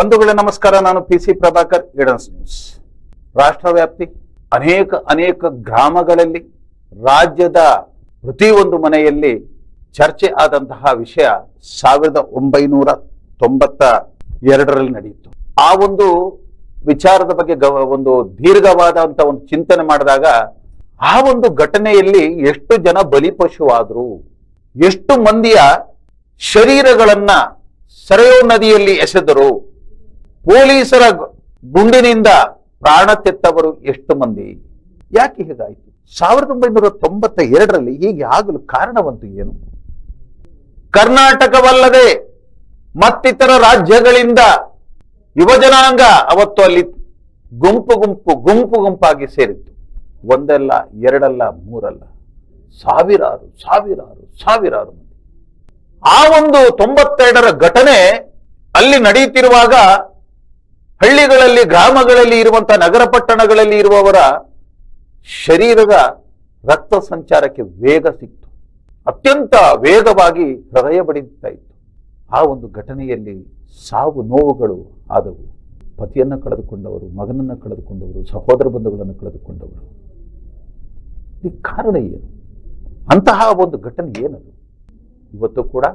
ಬಂಧುಗಳೇ ನಮಸ್ಕಾರ, ನಾನು ಪಿ ಸಿ ಪ್ರಭಾಕರ್ ಇಡನ್ಸ್ ನ್ಯೂಸ್ ರಾಷ್ಟ್ರ ವ್ಯಾಪ್ತಿ ಅನೇಕ ಅನೇಕ ಗ್ರಾಮಗಳಲ್ಲಿ, ರಾಜ್ಯದ ಪ್ರತಿಯೊಂದು ಮನೆಯಲ್ಲಿ ಚರ್ಚೆ ಆದಂತಹ ವಿಷಯ ಸಾವಿರದ ಒಂಬೈನೂರ ತೊಂಬತ್ತ ಎರಡರಲ್ಲಿ ನಡೆಯಿತು. ಆ ಒಂದು ವಿಚಾರದ ಬಗ್ಗೆ ಒಂದು ದೀರ್ಘವಾದಂತ ಒಂದು ಚಿಂತನೆ ಮಾಡಿದಾಗ, ಆ ಒಂದು ಘಟನೆಯಲ್ಲಿ ಎಷ್ಟು ಜನ ಬಲಿಪಶುವಾದ್ರು, ಎಷ್ಟು ಮಂದಿಯ ಶರೀರಗಳನ್ನ ಸರೆಯೋ ನದಿಯಲ್ಲಿ ಎಸೆದರು ಪೊಲೀಸರ ಗುಂಡಿನಿಂದ ಪ್ರಾಣ ತೆತ್ತವರು ಎಷ್ಟು ಮಂದಿ? ಯಾಕೆ ಹೀಗಾಯಿತು? ಸಾವಿರದ ಒಂಬೈನೂರ ತೊಂಬತ್ತ ಎರಡರಲ್ಲಿ ಹೀಗೆ ಆಗಲು ಕಾರಣವಂತೂ ಏನು? ಕರ್ನಾಟಕವಲ್ಲದೆ ಮತ್ತಿತರ ರಾಜ್ಯಗಳಿಂದ ಯುವಜನಾಂಗ ಅವತ್ತು ಅಲ್ಲಿ ಗುಂಪು ಗುಂಪು ಗುಂಪು ಗುಂಪಾಗಿ ಸೇರಿತ್ತು. ಒಂದಲ್ಲ, ಎರಡಲ್ಲ, ಮೂರಲ್ಲ. ಸಾವಿರಾರು ಸಾವಿರಾರು ಸಾವಿರಾರು ಮಂದಿ. ಆ ಒಂದು ತೊಂಬತ್ತೆರಡರ ಘಟನೆ ಅಲ್ಲಿ ನಡೆಯುತ್ತಿರುವಾಗ ಹಳ್ಳಿಗಳಲ್ಲಿ, ಗ್ರಾಮಗಳಲ್ಲಿ ಇರುವಂತಹ ನಗರ ಪಟ್ಟಣಗಳಲ್ಲಿ ಇರುವವರ ಶರೀರದ ರಕ್ತ ಸಂಚಾರಕ್ಕೆ ವೇಗ ಸಿಕ್ತು. ಅತ್ಯಂತ ವೇಗವಾಗಿ ಹೃದಯ ಬಡಿತಾ ಇತ್ತು. ಆ ಒಂದು ಘಟನೆಯಲ್ಲಿ ಸಾವು ನೋವುಗಳು ಆದವು. ಪತಿಯನ್ನು ಕಳೆದುಕೊಂಡವರು, ಮಗನನ್ನು ಕಳೆದುಕೊಂಡವರು, ಸಹೋದರ ಬಂಧುಗಳನ್ನು ಕಳೆದುಕೊಂಡವರು. ಈ ಕಾರಣ ಏನು? ಅಂತಹ ಒಂದು ಘಟನೆ ಏನದು? ಇವತ್ತು ಕೂಡ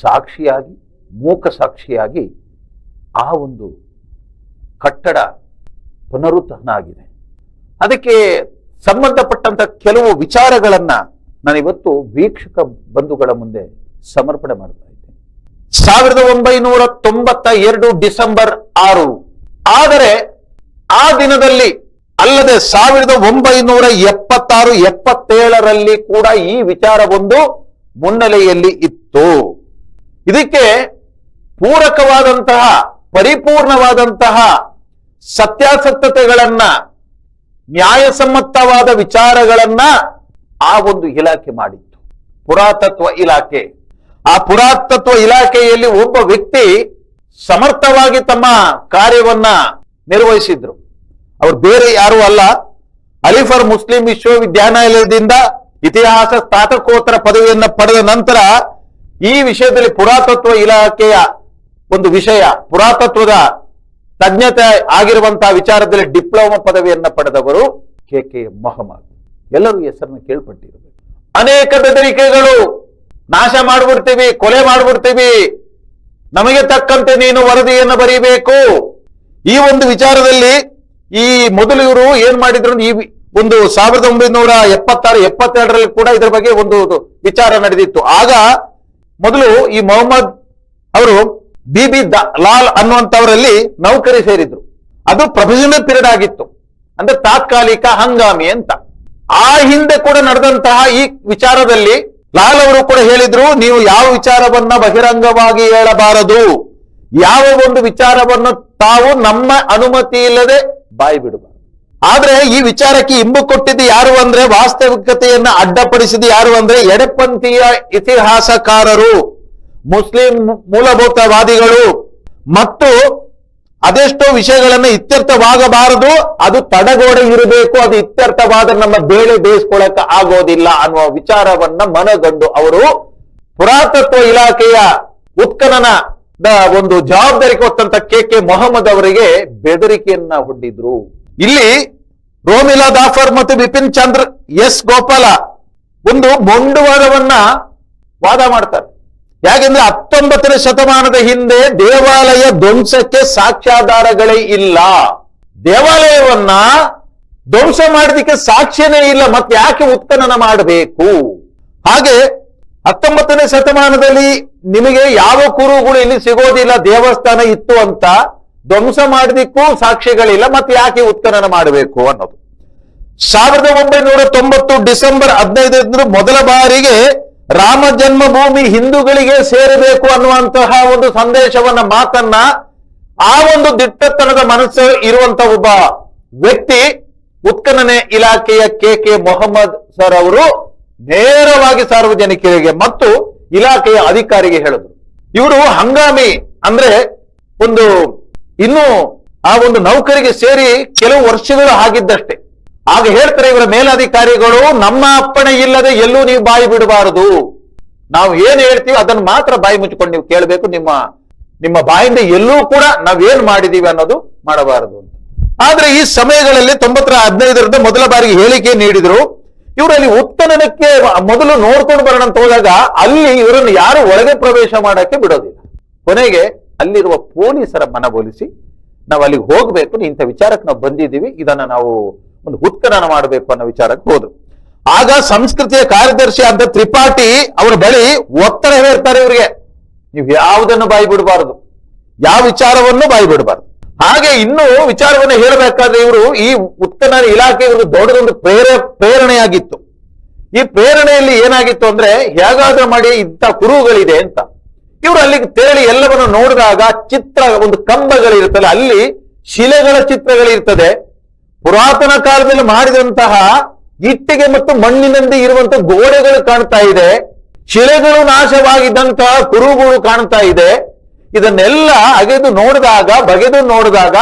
ಸಾಕ್ಷಿಯಾಗಿ, ಮೂಕ ಸಾಕ್ಷಿಯಾಗಿ ಆ ಒಂದು ಕಟ್ಟಡ ಪುನರುತ್ಥಾನ ಆಗಿದೆ ಅದಕ್ಕೆ ಸಂಬಂಧಪಟ್ಟಂತ ಕೆಲವು ವಿಚಾರಗಳನ್ನ ನಾನಿವತ್ತು ವೀಕ್ಷಕ ಬಂಧುಗಳ ಮುಂದೆ ಸಮರ್ಪಣೆ ಮಾಡ್ತಾ ಇದ್ದೇನೆ. ಸಾವಿರದ ಒಂಬೈನೂರ ತೊಂಬತ್ತ ಎರಡು ಡಿಸೆಂಬರ್ ಆರು. ಆದರೆ ಆ ದಿನದಲ್ಲಿ ಅಲ್ಲದೆ ಸಾವಿರದ ಒಂಬೈನೂರ ಎಪ್ಪತ್ತಾರು, ಎಪ್ಪತ್ತೇಳರಲ್ಲಿ ಕೂಡ ಈ ವಿಚಾರವೊಂದು ಮುನ್ನೆಲೆಯಲ್ಲಿ ಇತ್ತು. ಇದಕ್ಕೆ ಪೂರಕವಾದಂತಹ, ಪರಿಪೂರ್ಣವಾದಂತಹ ಸತ್ಯಾಸತ್ಯತೆಗಳನ್ನ, ನ್ಯಾಯಸಮ್ಮತವಾದ ವಿಚಾರಗಳನ್ನ ಆ ಒಂದು ಇಲಾಖೆ ಮಾಡಿತ್ತು. ಪುರಾತತ್ವ ಇಲಾಖೆ. ಆ ಪುರಾತತ್ವ ಇಲಾಖೆಯಲ್ಲಿ ಒಬ್ಬ ವ್ಯಕ್ತಿ ಸಮರ್ಥವಾಗಿ ತಮ್ಮ ಕಾರ್ಯವನ್ನ ನಿರ್ವಹಿಸಿದ್ರು. ಅವ್ರು ಬೇರೆ ಯಾರು ಅಲ್ಲ. ಅಲಿಫರ್ ಮುಸ್ಲಿಂ ವಿಶ್ವವಿದ್ಯಾನಿಲಯದಿಂದ ಇತಿಹಾಸ ಸ್ನಾತಕೋತ್ತರ ಪದವಿಯನ್ನ ಪಡೆದ ನಂತರ ಈ ವಿಷಯದಲ್ಲಿ ಪುರಾತತ್ವ ಇಲಾಖೆಯ ಒಂದು ವಿಷಯ, ಪುರಾತತ್ವದ ತಜ್ಞತೆ ಆಗಿರುವಂತಹ ವಿಚಾರದಲ್ಲಿ ಡಿಪ್ಲೊಮಾ ಪದವಿಯನ್ನು ಪಡೆದವರು ಕೆ ಕೆ ಮೊಹಮ್ಮದ್. ಎಲ್ಲರೂ ಹೆಸರನ್ನು ಕೇಳ್ಪಟ್ಟಿರಬೇಕು. ಅನೇಕ ಬೆದರಿಕೆಗಳು ನಾಶ ಮಾಡ್ಬಿಡ್ತೀವಿ, ಕೊಲೆ ಮಾಡ್ಬಿಡ್ತೀವಿ. ನಮಗೆ ತಕ್ಕಂತೆ ನೀನು ವರದಿಯನ್ನು ಬರೀಬೇಕು. ಈ ಒಂದು ವಿಚಾರದಲ್ಲಿ ಈ ಮೊದಲು ಇವರು ಏನ್ ಮಾಡಿದ್ರು, ಈ ಒಂದು ಸಾವಿರದ ಒಂಬೈನೂರ ಎಪ್ಪತ್ತಾರು, ಎಪ್ಪತ್ತೆರಡರಲ್ಲಿ ಕೂಡ ಇದರ ಬಗ್ಗೆ ಒಂದು ವಿಚಾರ ನಡೆದಿತ್ತು. ಆಗ ಮೊದಲು ಈ ಮೊಹಮ್ಮದ್ ಅವರು ಬಿ ಬಿ ಲಾಲ್ ಅನ್ನುವಂತವರಲ್ಲಿ ನೌಕರಿ ಸೇರಿದ್ರು. ಅದು ಪ್ರೊಫೆಷನಲ್ ಪೀರಿಯಡ್ ಆಗಿತ್ತು. ಅಂದ್ರೆ ತಾತ್ಕಾಲಿಕ ಹಂಗಾಮಿ ಅಂತ. ಆ ಹಿಂದೆ ಕೂಡ ನಡೆದಂತಹ ಈ ವಿಚಾರದಲ್ಲಿ ಲಾಲ್ ಅವರು ಕೂಡ ಹೇಳಿದ್ರು, ನೀವು ಯಾವ ವಿಚಾರವನ್ನ ಬಹಿರಂಗವಾಗಿ ಹೇಳಬಾರದು. ಯಾವ ಒಂದು ವಿಚಾರವನ್ನು ತಾವು ನಮ್ಮ ಅನುಮತಿ ಇಲ್ಲದೆ ಬಾಯಿ ಬಿಡಬಾರದು ಆದ್ರೆ ಈ ವಿಚಾರಕ್ಕೆ ಇಂಬು ಕೊಟ್ಟಿದ್ದು ಯಾರು ಅಂದ್ರೆ ವಾಸ್ತವಿಕತೆಯನ್ನ ಅಡ್ಡಪಡಿಸಿದ ಯಾರು ಅಂದ್ರೆ ಎಡಪಂಥೀಯ ಇತಿಹಾಸಕಾರರು. ಮುಸ್ಲಿಂ ಮೂಲಭೂತವಾದಿಗಳು ಮತ್ತು ಅದೆಷ್ಟೋ ವಿಷಯಗಳನ್ನ ಇತ್ಯರ್ಥವಾಗಬಾರದು, ಅದು ತಡಗೋಡೆ ಇರಬೇಕು, ಅದು ಇತ್ಯರ್ಥವಾದ ನಮ್ಮ ಬೇಳೆ ಬೇಯಿಸ್ಕೊಳಕ ಆಗೋದಿಲ್ಲ ಅನ್ನುವ ವಿಚಾರವನ್ನ ಮನಗಂಡು ಅವರು ಪುರಾತತ್ವ ಇಲಾಖೆಯ ಉತ್ಖನನ ಒಂದು ಜವಾಬ್ದಾರಿ ಕೊಟ್ಟಂತ ಕೆ ಕೆ ಮೊಹಮ್ಮದ್ ಅವರಿಗೆ ಬೆದರಿಕೆಯನ್ನ ಹೊಂದಿದ್ರು. ಇಲ್ಲಿ ರೋಮಿಲಾ ದಾಫರ್ ಮತ್ತು ಬಿಪಿನ್ ಚಂದ್ರ ಎಸ್ ಗೋಪಾಲ ಒಂದು ಮೊಂಡುವಾದವನ್ನ ವಾದ ಮಾಡ್ತಾರೆ. ಯಾಕೆಂದ್ರೆ ಹತ್ತೊಂಬತ್ತನೇ ಶತಮಾನದ ಹಿಂದೆ ದೇವಾಲಯ ಧ್ವಂಸಕ್ಕೆ ಸಾಕ್ಷ್ಯಾಧಾರಗಳೇ ಇಲ್ಲ. ದೇವಾಲಯವನ್ನ ಧ್ವಂಸ ಮಾಡೋದಕ್ಕೆ ಸಾಕ್ಷ್ಯನೇ ಇಲ್ಲ, ಮತ್ತೆ ಯಾಕೆ ಉತ್ಖನನ ಮಾಡಬೇಕು? ಹಾಗೆ ಹತ್ತೊಂಬತ್ತನೇ ಶತಮಾನದಲ್ಲಿ ನಿಮಗೆ ಯಾವ ಕುರುಗಳು ಇಲ್ಲಿ ಸಿಗೋದಿಲ್ಲ, ದೇವಸ್ಥಾನ ಇತ್ತು ಅಂತ, ಧ್ವಂಸ ಮಾಡೋದಿಕ್ಕೂ ಸಾಕ್ಷಿಗಳಿಲ್ಲ ಮತ್ತೆ ಯಾಕೆ ಉತ್ಖನನ ಮಾಡಬೇಕು ಅನ್ನೋದು. ಸಾವಿರದ ಒಂಬೈನೂರ ತೊಂಬತ್ತು ಡಿಸೆಂಬರ್ ಹದಿನೈದರಂದು ಮೊದಲ ಬಾರಿಗೆ ರಾಮ ಜನ್ಮಭೂಮಿ ಹಿಂದೂಗಳಿಗೆ ಸೇರಬೇಕು ಅನ್ನುವಂತಹ ಒಂದು ಸಂದೇಶವನ್ನ ಮಾತನ್ನ ಆ ಒಂದು ದಿಟ್ಟತನದ ಮನಸ್ಸು ಇರುವಂತ ಒಬ್ಬ ವ್ಯಕ್ತಿ ಉತ್ಖನನೆ ಇಲಾಖೆಯ ಕೆ ಕೆ ಮೊಹಮ್ಮದ್ ಸರ್ ಅವರು ನೇರವಾಗಿ ಸಾರ್ವಜನಿಕರಿಗೆ ಮತ್ತು ಇಲಾಖೆಯ ಅಧಿಕಾರಿಗೆ ಹೇಳಿದ್ರು. ಇವರು ಹಂಗಾಮಿ ಅಂದ್ರೆ ಒಂದು ಇನ್ನು ಆ ಒಂದು ನೌಕರಿಗೆ ಸೇರಿ ಕೆಲವು ವರ್ಷಗಳು ಆಗಿದ್ದಷ್ಟೇ. ಆಗ ಹೇಳ್ತಾರೆ ಇವರ ಮೇಲಧಿಕಾರಿಗಳು, ನಮ್ಮ ಅಪ್ಪಣೆ ಇಲ್ಲದೆ ಎಲ್ಲೂ ನೀವು ಬಾಯಿ ಬಿಡಬಾರದು. ನಾವು ಏನ್ ಹೇಳ್ತೀವಿ ಅದನ್ನ ಮಾತ್ರ ಬಾಯಿ ಮುಚ್ಚಿಕೊಂಡು ನೀವು ಕೇಳಬೇಕು. ನಿಮ್ಮ ನಿಮ್ಮ ಬಾಯಿಂದ ಎಲ್ಲೂ ಕೂಡ ನಾವೇನ್ ಮಾಡಿದೀವಿ ಅನ್ನೋದು ಮಾಡಬಾರದು ಆದ್ರೆ ಈ ಸಮಯಗಳಲ್ಲಿ ತೊಂಬತ್ತರ ಹದಿನೈದರಿಂದ ಮೊದಲ ಬಾರಿಗೆ ಹೇಳಿಕೆ ನೀಡಿದ್ರು. ಇವರಲ್ಲಿ ಉತ್ಖನನಕ್ಕೆ ಮೊದಲು ನೋಡ್ಕೊಂಡು ಬರೋಣ ಅಂತ ಹೋದಾಗ ಅಲ್ಲಿ ಇವರನ್ನು ಯಾರು ಒಳಗೆ ಪ್ರವೇಶ ಮಾಡಕ್ಕೆ ಬಿಡೋದಿಲ್ಲ. ಕೊನೆಗೆ ಅಲ್ಲಿರುವ ಪೊಲೀಸರ ಮನವೊಲಿಸಿ, ನಾವು ಅಲ್ಲಿಗೆ ಹೋಗ್ಬೇಕು, ಇಂಥ ವಿಚಾರಕ್ಕೆ ನಾವು ಬಂದಿದ್ದೀವಿ, ಇದನ್ನ ನಾವು ಒಂದು ಉತ್ಖನನ ಮಾಡಬೇಕು ಅನ್ನೋ ವಿಚಾರಕ್ಕೆ ಹೋದ್ರು. ಆಗ ಸಂಸ್ಕೃತಿಯ ಕಾರ್ಯದರ್ಶಿ ಅಂತ ತ್ರಿಪಾಠಿ ಅವರ ಬಳಿ ಒತ್ತಡ ಹೇಳ್ತಾರೆ ಇವರಿಗೆ. ನೀವು ಯಾವುದನ್ನು ಬಾಯಿ ಬಿಡಬಾರದು ಯಾವ ವಿಚಾರವನ್ನು ಬಾಯಿ ಬಿಡಬಾರದು ಹಾಗೆ ಇನ್ನೂ ವಿಚಾರವನ್ನು ಹೇಳಬೇಕಾದ್ರೆ ಇವರು ಈ ಉತ್ಖನನ ಇಲಾಖೆ ಇವರು ದೊಡ್ಡದೊಂದು ಪ್ರೇರ, ಪ್ರೇರಣೆಯಾಗಿತ್ತು. ಈ ಪ್ರೇರಣೆಯಲ್ಲಿ ಏನಾಗಿತ್ತು ಅಂದ್ರೆ ಹೇಗಾದ್ರೂ ಮಾಡಿ ಇಂಥ ಕುರುಹುಗಳಿದೆ ಅಂತ. ಇವರು ಅಲ್ಲಿಗೆ ತೆರಳಿ ಎಲ್ಲವನ್ನು ನೋಡಿದಾಗ ಚಿತ್ರ, ಒಂದು ಕಂಬಗಳಿರುತ್ತಲ್ಲ, ಅಲ್ಲಿ ಶಿಲೆಗಳ ಚಿತ್ರಗಳಿರ್ತದೆ. ಪುರಾತನ ಕಾಲದಲ್ಲಿ ಮಾಡಿದಂತಹ ಇಟ್ಟಿಗೆ ಮತ್ತು ಮಣ್ಣಿನಂತೆ ಇರುವಂತಹ ಗೋಡೆಗಳು ಕಾಣ್ತಾ ಇದೆ. ಶಿಲೆಗಳು ನಾಶವಾಗಿದ್ದಂತಹ ಕುರುಗಳು ಕಾಣ್ತಾ ಇದೆ. ಇದನ್ನೆಲ್ಲ ಅಗೆದು ನೋಡಿದಾಗ, ಬಗೆದು ನೋಡಿದಾಗ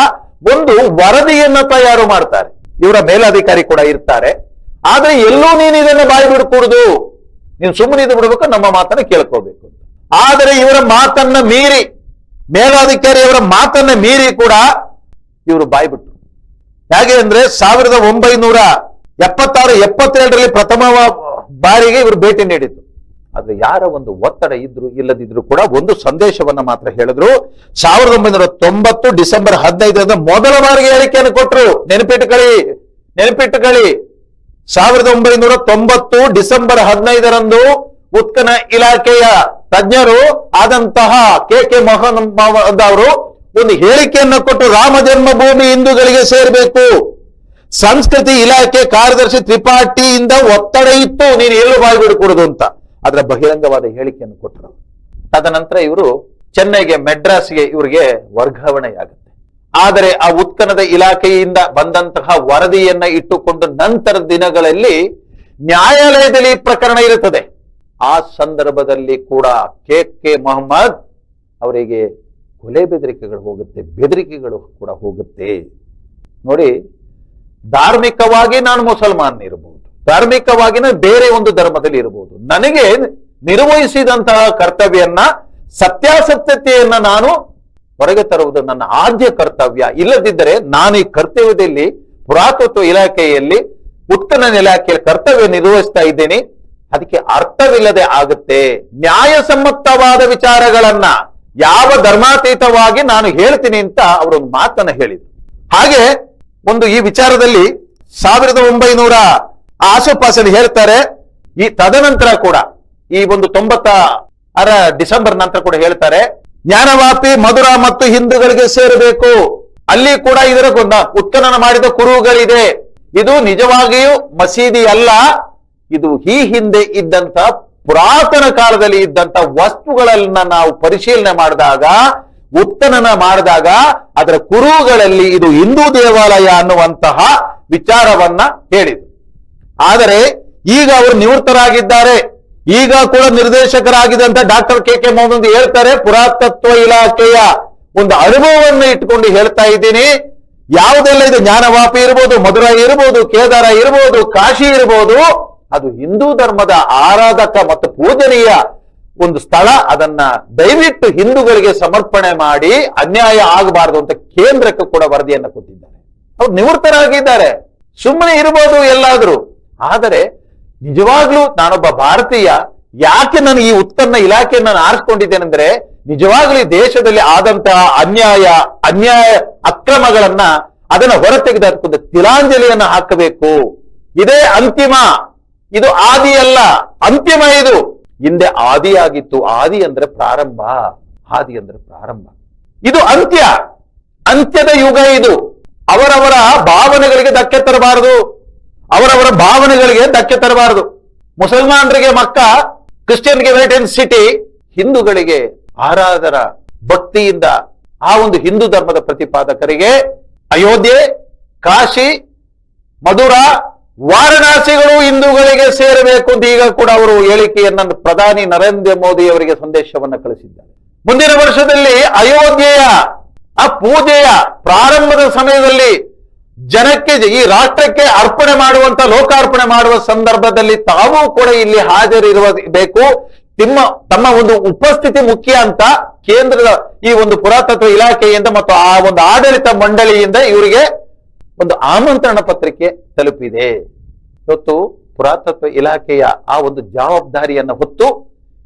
ಒಂದು ವರದಿಯನ್ನ ತಯಾರು ಮಾಡ್ತಾರೆ. ಇವರ ಮೇಲಾಧಿಕಾರಿ ಕೂಡ ಇರ್ತಾರೆ. ಆದ್ರೆ ಎಲ್ಲೂ ನೀನು ಇದನ್ನ ಬಾಯಿ ಬಿಡಕೂಡುದು. ನೀನು ಸುಮ್ಮನೆ ಇದು ಬಿಡ್ಬೇಕು, ನಮ್ಮ ಮಾತನ್ನ ಕೇಳ್ಕೋಬೇಕು ಆದರೆ ಇವರ ಮಾತನ್ನ ಮೀರಿ ಮೇಲಾಧಿಕಾರಿಯವರ ಮಾತನ್ನ ಮೀರಿ ಕೂಡ ಇವರು ಬಾಯಿ ಬಿಟ್ರು ಹೇಗೆ ಅಂದ್ರೆ ಸಾವಿರದ ಒಂಬೈನೂರ ಎಪ್ಪತ್ತಾರು, ಎಪ್ಪತ್ತೆರಡರಲ್ಲಿ ಪ್ರಥಮ ಬಾರಿಗೆ ಇವರು ಭೇಟಿ ನೀಡಿದ್ರು. ಆದ್ರೆ ಯಾರ ಒಂದು ಒತ್ತಡ ಇದ್ರು ಇಲ್ಲದಿದ್ರು ಕೂಡ ಒಂದು ಸಂದೇಶವನ್ನ ಮಾತ್ರ ಹೇಳಿದ್ರು. ಸಾವಿರದ ಒಂಬೈನೂರ ತೊಂಬತ್ತು ಡಿಸೆಂಬರ್ ಹದಿನೈದರಿಂದ ಮೊದಲ ಬಾರಿಗೆ ಹೇಳಿಕೆಯನ್ನು ಕೊಟ್ಟರು ನೆನಪಿಟ್ಟುಕೊಳ್ಳಿ ನೆನಪಿಟ್ಟುಕೊಳ್ಳಿ ಸಾವಿರದ ಒಂಬೈನೂರ ತೊಂಬತ್ತು ಡಿಸೆಂಬರ್ ಹದಿನೈದರಂದು ಉತ್ಕನ ಇಲಾಖೆಯ ತಜ್ಞರು ಆದಂತಹ ಕೆ ಕೆ ಮೋಹನ್ ಅವರು ಒಂದು ಹೇಳಿಕೆಯನ್ನು ಕೊಟ್ಟು ರಾಮ ಜನ್ಮಭೂಮಿ ಹಿಂದೂಗಳಿಗೆ ಸೇರಬೇಕು. ಸಂಸ್ಕೃತಿ ಇಲಾಖೆ ಕಾರ್ಯದರ್ಶಿ ತ್ರಿಪಾಠಿಯಿಂದ ಒತ್ತಡ ಇತ್ತು ನೀನು ಎಲ್ಲೂ ಬಾಯಿ ಬಿಡಕೂಡದು ಅಂತ. ಅದರ ಬಹಿರಂಗವಾದ ಹೇಳಿಕೆಯನ್ನು ಕೊಟ್ಟರು ತದನಂತರ ಇವರು ಚೆನ್ನೈಗೆ ಮೆಡ್ರಾಸ್ಗೆ ಇವರಿಗೆ ವರ್ಗಾವಣೆಯಾಗುತ್ತೆ. ಆದರೆ ಆ ಉತ್ಖನದ ಇಲಾಖೆಯಿಂದ ಬಂದಂತಹ ವರದಿಯನ್ನ ಇಟ್ಟುಕೊಂಡು ನಂತರ ದಿನಗಳಲ್ಲಿ ನ್ಯಾಯಾಲಯದಲ್ಲಿ ಪ್ರಕರಣ ಇರುತ್ತದೆ. ಆ ಸಂದರ್ಭದಲ್ಲಿ ಕೂಡ ಕೆ ಕೆ ಮೊಹಮ್ಮದ್ ಅವರಿಗೆ ಕೊಲೆ ಬೆದರಿಕೆಗಳು ಹೋಗುತ್ತೆ, ಬೆದರಿಕೆಗಳು ಕೂಡ ಹೋಗುತ್ತೆ. ನೋಡಿ, ಧಾರ್ಮಿಕವಾಗಿ ನಾನು ಮುಸಲ್ಮಾನ್ ಇರಬಹುದು ಧಾರ್ಮಿಕವಾಗಿನ ಬೇರೆ ಒಂದು ಧರ್ಮದಲ್ಲಿ ಇರಬಹುದು ನನಗೆ ನಿರ್ವಹಿಸಿದಂತಹ ಕರ್ತವ್ಯನ್ನ, ಸತ್ಯಾಸತ್ಯತೆಯನ್ನ ನಾನು ಹೊರಗೆ ತರುವುದು ನನ್ನ ಆದ್ಯ ಕರ್ತವ್ಯ. ಇಲ್ಲದಿದ್ದರೆ ನಾನು ಈ ಕರ್ತವ್ಯದಲ್ಲಿ, ಪುರಾತತ್ವ ಇಲಾಖೆಯಲ್ಲಿ, ಉತ್ತನ ಇಲಾಖೆಯಲ್ಲಿ ಕರ್ತವ್ಯ ನಿರ್ವಹಿಸ್ತಾ ಇದ್ದೇನೆ. ಅದಕ್ಕೆ ಅರ್ಥವಿಲ್ಲದೆ ಆಗುತ್ತೆ. ನ್ಯಾಯಸಮ್ಮತವಾದ ವಿಚಾರಗಳನ್ನ ಯಾವ ಧರ್ಮಾತೀತವಾಗಿ ನಾನು ಹೇಳ್ತೀನಿ ಅಂತ ಅವರೊಂದು ಮಾತನ್ನ ಹೇಳಿದ್ರು. ಹಾಗೆ ಒಂದು ಈ ವಿಚಾರದಲ್ಲಿ ಸಾವಿರದ ಒಂಬೈನೂರ ಆಸುಪಾಸಲ್ಲಿ ಹೇಳ್ತಾರೆ, ಈ ತದನಂತರ ಕೂಡ, ಈ ಒಂದು ತೊಂಬತ್ತ ಅರ ಡಿಸೆಂಬರ್ ನಂತರ ಕೂಡ ಹೇಳ್ತಾರೆ, ಜ್ಞಾನವಾಪಿ ಮಧುರ ಮತ್ತು ಹಿಂದೂಗಳಿಗೆ ಸೇರಬೇಕು. ಅಲ್ಲಿ ಕೂಡ ಇದರ ಉತ್ಖನನ ಮಾಡಿದ ಕುರುಹುಗಳಿದೆ. ಇದು ನಿಜವಾಗಿಯೂ ಮಸೀದಿ ಅಲ್ಲ, ಇದು ಈ ಹಿಂದೆ ಇದ್ದಂತ ಪುರಾತನ ಕಾಲದಲ್ಲಿ ಇದ್ದಂತ ವಸ್ತುಗಳನ್ನ ನಾವು ಪರಿಶೀಲನೆ ಮಾಡಿದಾಗ, ಉತ್ಖನನ ಮಾಡಿದಾಗ, ಅದರ ಕುರುಗಳಲ್ಲಿ ಇದು ಹಿಂದೂ ದೇವಾಲಯ ಅನ್ನುವಂತಹ ವಿಚಾರವನ್ನ ಹೇಳಿದ್ರು. ಆದರೆ, ಈಗ ಅವರು ನಿವೃತ್ತರಾಗಿದ್ದಾರೆ. ಈಗ ಕೂಡ ನಿರ್ದೇಶಕರಾಗಿದ್ದಂತ ಡಾಕ್ಟರ್ ಕೆ ಕೆ ಮೋಹನ್ ಹೇಳ್ತಾರೆ, ಪುರಾತತ್ವ ಇಲಾಖೆಯ ಒಂದು ಅನುಭವವನ್ನು ಇಟ್ಕೊಂಡು ಹೇಳ್ತಾ ಇದ್ದೀನಿ. ಯಾವುದೆಲ್ಲ ಇದು ಜ್ಞಾನವಾಪಿ ಇರ್ಬೋದು, ಮಧುರೈ ಇರ್ಬೋದು, ಕೇದಾರ ಇರ್ಬೋದು, ಕಾಶಿ ಇರ್ಬೋದು ಅದು ಹಿಂದೂ ಧರ್ಮದ ಆರಾಧಕ ಮತ್ತು ಪೂಜನೀಯ ಒಂದು ಸ್ಥಳ. ಅದನ್ನ ದಯವಿಟ್ಟು ಹಿಂದೂಗಳಿಗೆ ಸಮರ್ಪಣೆ ಮಾಡಿ ಅನ್ಯಾಯ ಆಗಬಾರದು ಅಂತ ಕೇಂದ್ರಕ್ಕೆ ಕೂಡ ವರದಿಯನ್ನ ಕೊಟ್ಟಿದ್ದಾರೆ. ಅವ್ರು ನಿವೃತ್ತರಾಗಿದ್ದಾರೆ. ಸುಮ್ಮನೆ ಇರಬಹುದು ಎಲ್ಲಾದ್ರೂ. ಆದರೆ ನಿಜವಾಗ್ಲೂ ನಾನೊಬ್ಬ ಭಾರತೀಯ, ಯಾಕೆ ನಾನು ಈ ಉತ್ಪನ್ನ ಇಲಾಖೆಯನ್ನು ನಾನು ಆರಿಸ್ಕೊಂಡಿದ್ದೇನೆಂದ್ರೆ ನಿಜವಾಗ್ಲೂ ಈ ದೇಶದಲ್ಲಿ ಆದಂತಹ ಅನ್ಯಾಯ ಅನ್ಯಾಯ ಅಕ್ರಮಗಳನ್ನ ಅದನ್ನ ಹೊರತೆಗೆದ ತಿಲಾಂಜಲಿಯನ್ನು ಹಾಕಬೇಕು. ಇದೇ ಅಂತಿಮ ಇದು ಆದಿಯಲ್ಲ ಅಂತಿಮ ಇದು. ಹಿಂದೆ ಆದಿಯಾಗಿತ್ತು ಆದಿ ಅಂದ್ರೆ ಪ್ರಾರಂಭ, ಆದಿ ಅಂದ್ರೆ ಪ್ರಾರಂಭ. ಇದು ಅಂತ್ಯ, ಅಂತ್ಯದ ಯುಗ ಇದು. ಅವರವರ ಭಾವನೆಗಳಿಗೆ ಧಕ್ಕೆ ತರಬಾರದು. ಅವರವರ ಭಾವನೆಗಳಿಗೆ ಧಕ್ಕೆ ತರಬಾರದು. ಮುಸಲ್ಮಾನರಿಗೆ ಮಕ್ಕ, ಕ್ರಿಶ್ಚಿಯನ್ಗೆ ವೇಟನ್ ಸಿಟಿ, ಹಿಂದೂಗಳಿಗೆ ಆರಾಧರ ಭಕ್ತಿಯಿಂದ ಆ ಒಂದು ಹಿಂದೂ ಧರ್ಮದ ಪ್ರತಿಪಾದಕರಿಗೆ ಅಯೋಧ್ಯೆ, ಕಾಶಿ ಮಧುರ ವಾರಣಾಸಿಗಳು ಹಿಂದೂಗಳಿಗೆ ಸೇರಬೇಕು ಅಂತ ಈಗ ಕೂಡ ಅವರು ಹೇಳಿಕೆಯನ್ನ ಪ್ರಧಾನಿ ನರೇಂದ್ರ ಮೋದಿ ಅವರಿಗೆ ಸಂದೇಶವನ್ನ ಕಳಿಸಿದ್ದಾರೆ. ಮುಂದಿನ ವರ್ಷದಲ್ಲಿ ಅಯೋಧ್ಯೆಯ, ಆ ಪೂಜೆಯ ಪ್ರಾರಂಭದ ಸಮಯದಲ್ಲಿ ಜನಕ್ಕೆ ಈ ರಾಷ್ಟ್ರಕ್ಕೆ ಅರ್ಪಣೆ ಮಾಡುವಂತ ಲೋಕಾರ್ಪಣೆ ಮಾಡುವ ಸಂದರ್ಭದಲ್ಲಿ ತಾವು ಕೂಡ ಇಲ್ಲಿ ಹಾಜರಿರುವ ಬೇಕು ತಿಮ್ಮ ತಮ್ಮ ಒಂದು ಉಪಸ್ಥಿತಿ ಮುಖ್ಯ ಅಂತ ಕೇಂದ್ರದ ಈ ಒಂದು ಪುರಾತತ್ವ ಇಲಾಖೆಯಿಂದ ಮತ್ತು ಆ ಒಂದು ಆಡಳಿತ ಮಂಡಳಿಯಿಂದ ಇವರಿಗೆ ಒಂದು ಆಮಂತ್ರಣ ಪತ್ರಿಕೆ ತಲುಪಿದೆ. ಇವತ್ತು ಪುರಾತತ್ವ ಇಲಾಖೆಯ ಆ ಒಂದು ಜವಾಬ್ದಾರಿಯನ್ನು ಹೊತ್ತು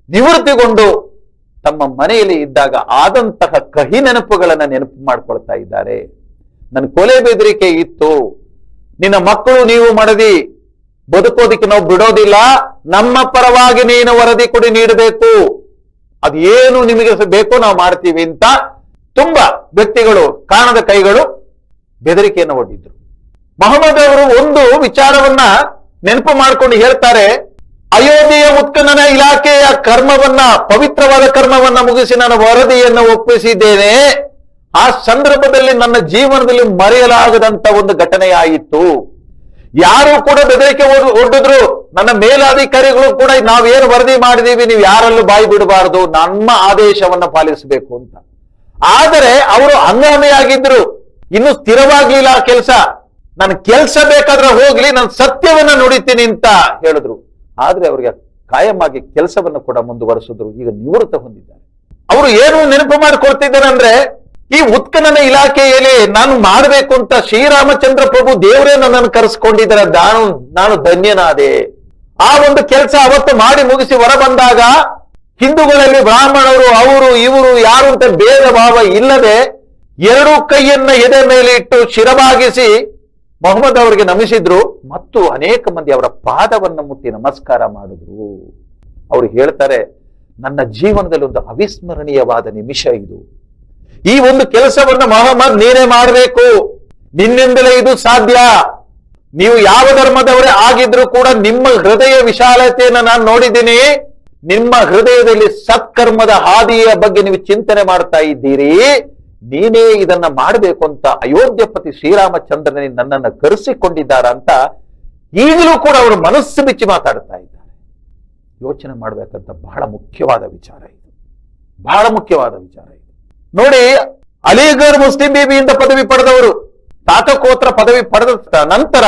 ನಿವೃತ್ತಿಗೊಂಡು ತಮ್ಮ ಮನೆಯಲ್ಲಿ ಇದ್ದಾಗ ಆದಂತಹ ಕಹಿ ನೆನಪುಗಳನ್ನು ನೆನಪು ಮಾಡ್ಕೊಳ್ತಾ ಇದ್ದಾರೆ. ನನ್ನ ಕೊಲೆ ಬೆದರಿಕೆ ಇತ್ತು. ನಿನ್ನ ಮಕ್ಕಳು ನೀವು ಮಡದಿ, ಬದುಕೋದಿಕ್ಕೆ ನಾವು ಬಿಡೋದಿಲ್ಲ, ನಮ್ಮ ಪರವಾಗಿ ನೀನು ವರದಿ ಕೊಡಿ ನೀಡಬೇಕು. ಅದು ಏನು ನಿಮಗೆ ಬೇಕೋ ನಾವು ಮಾಡ್ತೀವಿ ಅಂತ ತುಂಬಾ ವ್ಯಕ್ತಿಗಳು, ಕಾಣದ ಕೈಗಳು ಬೆದರಿಕೆಯನ್ನು ಒಡ್ಡಿದ್ರು ಮಹಮ್ಮದ್ ಅವರು ಒಂದು ವಿಚಾರವನ್ನ ನೆನಪು ಮಾಡ್ಕೊಂಡು ಹೇಳ್ತಾರೆ, ಅಯೋಧ್ಯೆಯ ಉತ್ಖನನ ಇಲಾಖೆಯ ಕರ್ಮವನ್ನ, ಪವಿತ್ರವಾದ ಕರ್ಮವನ್ನ ಮುಗಿಸಿ ನಾನು ವರದಿಯನ್ನು ಒಪ್ಪಿಸಿದ್ದೇನೆ. ಆ ಸಂದರ್ಭದಲ್ಲಿ ನನ್ನ ಜೀವನದಲ್ಲಿ ಮರೆಯಲಾಗದಂತ ಒಂದು ಘಟನೆಯಾಯಿತು. ಯಾರು ಕೂಡ ಬೆದರಿಕೆ ಒಡ್ಡಿದ್ರು ನನ್ನ ಮೇಲಾಧಿಕಾರಿಗಳು ಕೂಡ, ನಾವೇನು ವರದಿ ಮಾಡಿದೀವಿ, ನೀವು ಯಾರಲ್ಲೂ ಬಾಯಿ ಬಿಡಬಾರದು. ನಮ್ಮ ಆದೇಶವನ್ನ ಪಾಲಿಸಬೇಕು ಅಂತ. ಆದರೆ, ಅವರು ಹಂಗಾಮಿಯಾಗಿದ್ರು. ಇನ್ನು ಸ್ಥಿರವಾಗ್ಲಿಲ್ಲ ಕೆಲಸ. ನನ್ನ ಕೆಲಸ ಬೇಕಾದ್ರೆ ಹೋಗ್ಲಿ, ನಾನು ಸತ್ಯವನ್ನ ನುಡಿತೀನಿ ಅಂತ ಹೇಳಿದ್ರು. ಆದ್ರೆ ಅವರಿಗೆ ಕಾಯಮಾಗಿ ಕೆಲಸವನ್ನು ಕೂಡ ಮುಂದುವರೆಸಿದ್ರು. ಈಗ ನಿವೃತ್ತ ಹೊಂದಿದ್ದಾರೆ. ಅವರು ಏನು ನೆನಪು ಮಾಡಿಕೊಳ್ತಿದ್ದಾರೆ ಅಂದ್ರೆ ಈ ಉತ್ಖನನ ಇಲಾಖೆಯಲ್ಲಿ ನಾನು ಮಾಡಬೇಕು ಅಂತ ಶ್ರೀರಾಮಚಂದ್ರ ಪ್ರಭು ದೇವರೇ ನನ್ನನ್ನು ಕರೆಸ್ಕೊಂಡಿದ್ದಾರೆ. ನಾನು ನಾನು ಧನ್ಯನಾದೆ. ಆ ಒಂದು ಕೆಲಸ ಅವತ್ತು ಮಾಡಿ ಮುಗಿಸಿ ಹೊರ ಬಂದಾಗ ಹಿಂದೂಗಳಲ್ಲಿ ಬ್ರಾಹ್ಮಣರು, ಅವರು, ಇವರು, ಯಾರು ಅಂತ ಭೇದ ಭಾವ ಇಲ್ಲದೆ ಎರಡೂ ಕೈಯನ್ನ ಎದೆ ಮೇಲೆ ಇಟ್ಟು ಶಿರಬಾಗಿಸಿ ಮೊಹಮ್ಮದ್ ಅವರಿಗೆ ನಮಿಸಿದ್ರು. ಮತ್ತು ಅನೇಕ ಮಂದಿ ಅವರ ಪಾದವನ್ನ ಮುಟ್ಟಿ ನಮಸ್ಕಾರ ಮಾಡಿದ್ರು. ಅವರು ಹೇಳ್ತಾರೆ, ನನ್ನ ಜೀವನದಲ್ಲಿ ಒಂದು ಅವಿಸ್ಮರಣೀಯವಾದ ನಿಮಿಷ ಇದು. ಈ ಒಂದು ಕೆಲಸವನ್ನು ಮೊಹಮ್ಮದ್ ನೀನೇ ಮಾಡಬೇಕು. ನಿನ್ನಿಂದಲೇ ಇದು ಸಾಧ್ಯ. ನೀವು ಯಾವ ಧರ್ಮದವರೇ ಆಗಿದ್ರು ಕೂಡ ನಿಮ್ಮ ಹೃದಯ ವಿಶಾಲತೆಯನ್ನು ನಾನು ನೋಡಿದ್ದೀನಿ. ನಿಮ್ಮ ಹೃದಯದಲ್ಲಿ ಸತ್ಕರ್ಮದ ಹಾದಿಯ ಬಗ್ಗೆ ನೀವು ಚಿಂತನೆ ಮಾಡ್ತಾ ಇದ್ದೀರಿ. ನೀನೇ ಇದನ್ನ ಮಾಡಬೇಕು ಅಂತ ಅಯೋಧ್ಯಪತಿ ಶ್ರೀರಾಮಚಂದ್ರನೇ ನನ್ನನ್ನು ಕರೆಸಿಕೊಂಡಿದ್ದಾರ ಅಂತ ಈಗಲೂ ಕೂಡ ಅವರು ಮನಸ್ಸು ಬಿಚ್ಚಿ ಮಾತಾಡ್ತಾ ಇದ್ದಾರೆ ಯೋಚನೆ ಮಾಡಬೇಕಂತ ಬಹಳ ಮುಖ್ಯವಾದ ವಿಚಾರ ಇದು. ಬಹಳ ಮುಖ್ಯವಾದ ವಿಚಾರ ಇದು. ನೋಡಿ ಅಲಿಗರ್ ಮುಸ್ಲಿಂ ಬೀಬಿಯಿಂದ ಪದವಿ ಪಡೆದವರು, ತಾತಕೋತ್ರ ಪದವಿ ಪಡೆದ ನಂತರ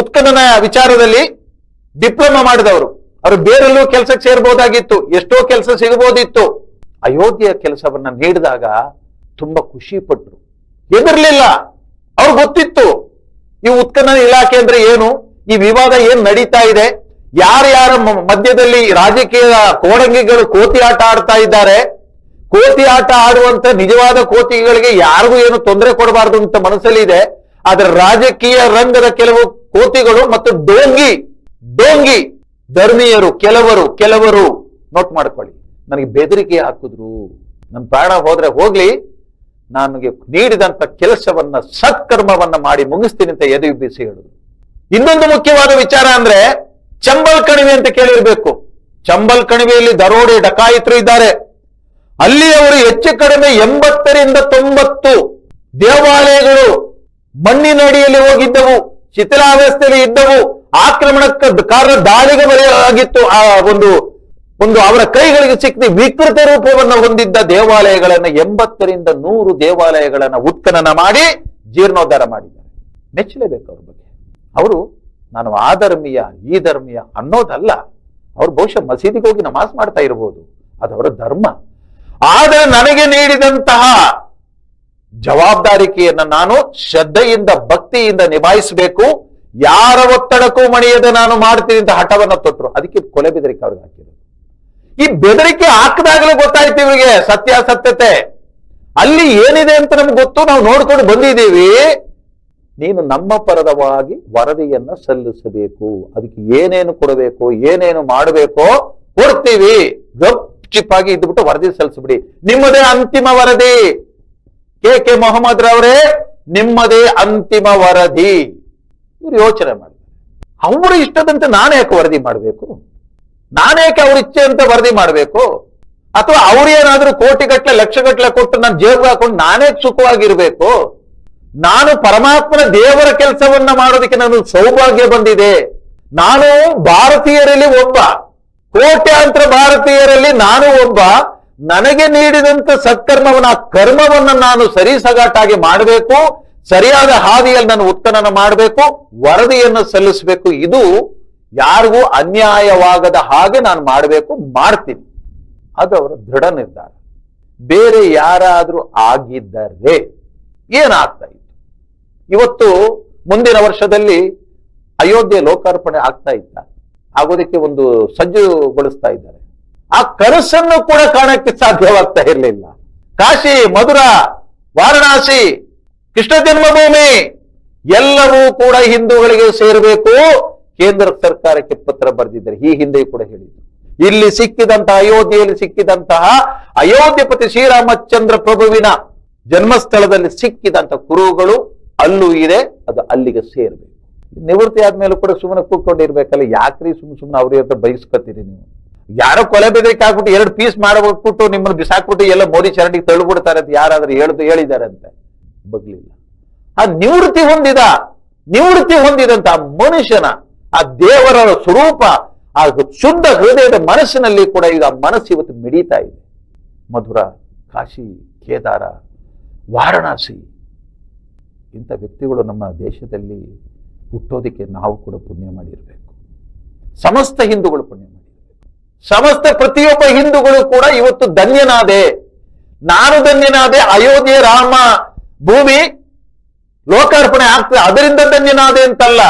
ಉತ್ಖನನ ವಿಚಾರದಲ್ಲಿ ಡಿಪ್ಲೊಮಾ ಮಾಡಿದವರು. ಅವರು ಬೇರೆಲ್ಲೂ ಕೆಲಸಕ್ಕೆ ಸೇರ್ಬೋದಾಗಿತ್ತು, ಎಷ್ಟೋ ಕೆಲಸ ಸಿಗಬಹುದಿತ್ತು ಅಯೋಧ್ಯೆಯ ಕೆಲಸವನ್ನ ನೀಡಿದಾಗ ತುಂಬಾ ಖುಷಿ ಪಟ್ರು. ಹೆದರ್ಲಿಲ್ಲ ಅವ್ರು ಗೊತ್ತಿತ್ತು, ಈ ಉತ್ಖನನ ಇಲಾಖೆ ಅಂದ್ರೆ ಏನು, ಈ ವಿವಾದ ಏನ್ ನಡೀತಾ ಇದೆ ಯಾರ್ಯಾರ ಮಧ್ಯದಲ್ಲಿ ರಾಜಕೀಯ ಕೋಡಂಗಿಗಳು ಕೋತಿ ಆಟ ಆಡ್ತಾ ಇದ್ದಾರೆ, ಕೋತಿ ಆಟ ಆಡುವಂತ ನಿಜವಾದ ಕೋತಿಗಳಿಗೆ ಯಾರಿಗೂ ಏನು ತೊಂದರೆ ಕೊಡಬಾರದು ಅಂತ ಮನಸ್ಸಲ್ಲಿ ಇದೆ ಆದ್ರೆ ರಾಜಕೀಯ ರಂಗದ ಕೆಲವು ಕೋತಿಗಳು ಮತ್ತು ಡೋಂಗಿ ಡೋಂಗಿ ಧರ್ಮೀಯರು, ಕೆಲವರು ಕೆಲವರು ನೋಟ್ ಮಾಡ್ಕೊಳ್ಳಿ, ನನಗೆ ಬೆದರಿಕೆ ಹಾಕಿದ್ರು. ನನ್ನ ಪ್ರಾಣ ಹೋದ್ರೆ ಹೋಗ್ಲಿ ನನಗೆ ನೀಡಿದಂತ ಕೆಲಸವನ್ನ ಸತ್ಕರ್ಮವನ್ನ ಮಾಡಿ ಮುಗಿಸ್ತೀನಿ ಅಂತ ಎದೆ ಬಿಸಿ ಹೇಳುದು. ಇನ್ನೊಂದು ಮುಖ್ಯವಾದ ವಿಚಾರ ಅಂದ್ರೆ ಚಂಬಲ್ ಕಣಿವೆ ಅಂತ ಕೇಳಿರ್ಬೇಕು. ಚಂಬಲ್ ಕಣಿವೆಯಲ್ಲಿ ದರೋಡೆ ಡಕಾಯಿತರು ಇದ್ದಾರೆ. ಅಲ್ಲಿ ಅವರು ಹೆಚ್ಚು ಕಡಿಮೆ ಎಂಬತ್ತರಿಂದ ತೊಂಬತ್ತು ದೇವಾಲಯಗಳು ಮಣ್ಣಿನಡಿಯಲ್ಲಿ ಹೋಗಿದ್ದವು, ಶಿಥಿಲಾವಸ್ಥೆಯಲ್ಲಿ ಇದ್ದವು. ಆಕ್ರಮಣಕ್ಕೆ ಕಾರಣ ದಾಳಿಗೆ ಬರೆಯಲಾಗಿತ್ತು ಆ ಒಂದು ಒಂದು ಅವರ ಕೈಗಳಿಗೆ ಸಿಕ್ಕಿ ವಿಕೃತ ರೂಪವನ್ನು ಹೊಂದಿದ್ದ ದೇವಾಲಯಗಳನ್ನ ಎಂಬತ್ತರಿಂದ ನೂರು ದೇವಾಲಯಗಳನ್ನ ಉತ್ಖನನ ಮಾಡಿ ಜೀರ್ಣೋದ್ಧಾರ ಮಾಡಿದ್ದಾರೆ. ಮೆಚ್ಚಲೇಬೇಕು ಅವ್ರ ಬಗ್ಗೆ. ಅವರು ನಾನು ಆ ಧರ್ಮೀಯ, ಈ ಧರ್ಮೀಯ ಅನ್ನೋದಲ್ಲ. ಅವ್ರು ಬಹುಶಃ ಮಸೀದಿಗೆ ಹೋಗಿ ನಮಾಜ್ ಮಾಡ್ತಾ ಇರಬಹುದು ಅದು ಅವರ ಧರ್ಮ. ಆದರೆ ನನಗೆ ನೀಡಿದಂತಹ ಜವಾಬ್ದಾರಿಕೆಯನ್ನ ನಾನು ಶ್ರದ್ಧೆಯಿಂದ, ಭಕ್ತಿಯಿಂದ ನಿಭಾಯಿಸಬೇಕು. ಯಾರ ಒತ್ತಡಕ್ಕೂ ಮಣಿಯದೆ ನಾನು ಮಾಡ್ತೀನಿ ಅಂತ ಹಠವನ್ನು ತೊಟ್ಟರು ಅದಕ್ಕೆ ಕೊಲೆ ಬೆದರಿಕೆ ಅವ್ರಿಗೆ ಹಾಕಿರೋದು. ಈ ಬೆದರಿಕೆ ಹಾಕಿದಾಗಲೇ ಗೊತ್ತಾಯ್ತು ಇವರಿಗೆ ಸತ್ಯಾಸತ್ಯತೆ ಅಲ್ಲಿ ಏನಿದೆ ಅಂತ ನಮ್ಗೆ ಗೊತ್ತು, ನಾವು ನೋಡ್ಕೊಂಡು ಬಂದಿದ್ದೀವಿ. ನೀನು ನಮ್ಮ ಪರದವಾಗಿ ವರದಿಯನ್ನ ಸಲ್ಲಿಸಬೇಕು. ಅದಕ್ಕೆ ಏನೇನು ಕೊಡಬೇಕು, ಏನೇನು ಮಾಡಬೇಕೋ, ಕೊಡ್ತೀವಿ. ಗಪ್ ಚಿಪ್ ಆಗಿ ಇದ್ಬಿಟ್ಟು ವರದಿ ಸಲ್ಲಿಸ್ಬಿಡಿ. ನಿಮ್ಮದೇ ಅಂತಿಮ ವರದಿ. ಕೆ ಕೆ ಮೊಹಮ್ಮದ್ ರವರೇ, ನಿಮ್ಮದೇ ಅಂತಿಮ ವರದಿ. ಇವ್ರು ಯೋಚನೆ ಮಾಡಿ ಅವರು ಇಷ್ಟದಂತೆ ನಾನು ಯಾಕೆ ವರದಿ ಮಾಡಬೇಕು? ನಾನೇಕೆ ಅವ್ರ ಇಚ್ಛೆ ಅಂತ ವರದಿ ಮಾಡಬೇಕು? ಅಥವಾ ಅವ್ರೇನಾದ್ರೂ ಕೋಟಿಗಟ್ಲೆ, ಲಕ್ಷಗಟ್ಲೆ ಕೊಟ್ಟು ನಾನು ಜೇಬ್ ಹಾಕೊಂಡು ನಾನೇ ಸುಖವಾಗಿರ್ಬೇಕು? ನಾನು ಪರಮಾತ್ಮನ ದೇವರ ಕೆಲಸವನ್ನ ಮಾಡೋದಕ್ಕೆ ನನಗೆ ಸೌಭಾಗ್ಯ ಬಂದಿದೆ. ನಾನು ಭಾರತೀಯರಲ್ಲಿ ಒಬ್ಬ. ಕೋಟ್ಯಾಂತರ ಭಾರತೀಯರಲ್ಲಿ ನಾನು ಒಬ್ಬ. ನನಗೆ ನೀಡಿದಂತ ಸತ್ಕರ್ಮವನ್ನ ಕರ್ಮವನ್ನ ನಾನು ಸರಿಸಗಾಟಾಗಿ ಮಾಡಬೇಕು. ಸರಿಯಾದ ಹಾದಿಯಲ್ಲಿ ನಾನು ಉತ್ತನನ ಮಾಡಬೇಕು. ವರದಿಯನ್ನು ಸಲ್ಲಿಸಬೇಕು. ಇದು ಯಾರಿಗೂ ಅನ್ಯಾಯವಾಗದ ಹಾಗೆ ನಾನು ಮಾಡಬೇಕು, ಮಾಡ್ತೀನಿ. ಅದು ಅವರ ದೃಢ ನಿರ್ಧಾರ. ಬೇರೆ ಯಾರಾದರೂ ಆಗಿದ್ದರೆ ಏನಾಗ್ತಾ ಇತ್ತು? ಇವತ್ತು ಮುಂದಿನ ವರ್ಷದಲ್ಲಿ ಅಯೋಧ್ಯೆ ಲೋಕಾರ್ಪಣೆ ಆಗ್ತಾ ಇತ್ತ? ಆಗೋದಕ್ಕೆ ಒಂದು ಸಜ್ಜುಗೊಳಿಸ್ತಾ ಇದ್ದಾರೆ. ಆ ಕನಸನ್ನು ಕೂಡ ಕಾಣಕ್ಕೆ ಸಾಧ್ಯವಾಗ್ತಾ ಇರಲಿಲ್ಲ. ಕಾಶಿ, ಮಧುರ, ವಾರಣಾಸಿ, ಕೃಷ್ಣ ಜನ್ಮಭೂಮಿ ಎಲ್ಲವೂ ಕೂಡ ಹಿಂದೂಗಳಿಗೆ ಸೇರಬೇಕು. ಕೇಂದ್ರ ಸರ್ಕಾರಕ್ಕೆ ಪತ್ರ ಬರೆದಿದ್ದಾರೆ. ಈ ಹಿಂದೆ ಕೂಡ ಹೇಳಿದ್ರು. ಇಲ್ಲಿ ಸಿಕ್ಕಿದಂತಹ ಅಯೋಧ್ಯೆಯಲ್ಲಿ ಸಿಕ್ಕಿದಂತಹ ಅಯೋಧ್ಯಪತಿ ಶ್ರೀರಾಮಚಂದ್ರ ಪ್ರಭುವಿನ ಜನ್ಮಸ್ಥಳದಲ್ಲಿ ಸಿಕ್ಕಿದಂತ ಕುರುಗಳು ಅಲ್ಲೂ ಇದೆ. ಅದು ಅಲ್ಲಿಗೆ ಸೇರ್ಬೇಕು. ನಿವೃತ್ತಿ ಆದ್ಮೇಲೆ ಕೂಡ ಸುಮ್ಮನೆ ಕೂತ್ಕೊಂಡಿರ್ಬೇಕಲ್ಲ ಯಾಕ್ರಿ ಸುಮ್ ಸುಮ್ಮನೆ ಅವ್ರ ಹತ್ರ ಬಯಸ್ಕೊತೀರಿ ನೀವು? ಯಾರೋ ಕೊಲೆ ಬೆದರಿಕೆ ಎರಡು ಪೀಸ್ ಮಾಡಬಿಟ್ಟು ನಿಮ್ಮನ್ನು ಬಿಸಾಕ್ಬಿಟ್ಟು ಎಲ್ಲ ಮೋದಿ ಚರಂಡಿಗೆ ತಳ್ಳಿಬಿಡ್ತಾರೆ ಅಂತ ಯಾರಾದ್ರೂ ಹೇಳ್ದು ಹೇಳಿದ್ದಾರೆ ಅಂತ ಬಗ್ಲಿಲ್ಲ. ಆ ನಿವೃತ್ತಿ ಹೊಂದಿದ, ನಿವೃತ್ತಿ ಹೊಂದಿದಂತ ಮನುಷ್ಯನ ಆ ದೇವರ ಸ್ವರೂಪ, ಆ ಶುದ್ಧ ಹೃದಯದ ಮನಸ್ಸಿನಲ್ಲಿ ಕೂಡ ಈಗ ಮನಸ್ಸು ಇವತ್ತು ಮಿಡಿತಾ ಇದೆ. ಮಧುರ, ಕಾಶಿ, ಕೇದಾರ, ವಾರಣಾಸಿ ಇಂಥ ವ್ಯಕ್ತಿಗಳು ನಮ್ಮ ದೇಶದಲ್ಲಿ ಹುಟ್ಟೋದಕ್ಕೆ ನಾವು ಕೂಡ ಪುಣ್ಯ ಮಾಡಿರಬೇಕು. ಸಮಸ್ತ ಹಿಂದೂಗಳು ಪುಣ್ಯ ಮಾಡಿರಬೇಕು. ಸಮಸ್ತ ಪ್ರತಿಯೊಬ್ಬ ಹಿಂದೂಗಳು ಕೂಡ ಇವತ್ತು ಧನ್ಯನಾದೆ. ನಾನು ಧನ್ಯನಾದೆ, ಅಯೋಧ್ಯೆ ರಾಮ ಭೂಮಿ ಲೋಕಾರ್ಪಣೆ ಆಗ್ತದೆ, ಅದರಿಂದ ಧನ್ಯನಾದೆ ಅಂತಲ್ಲ.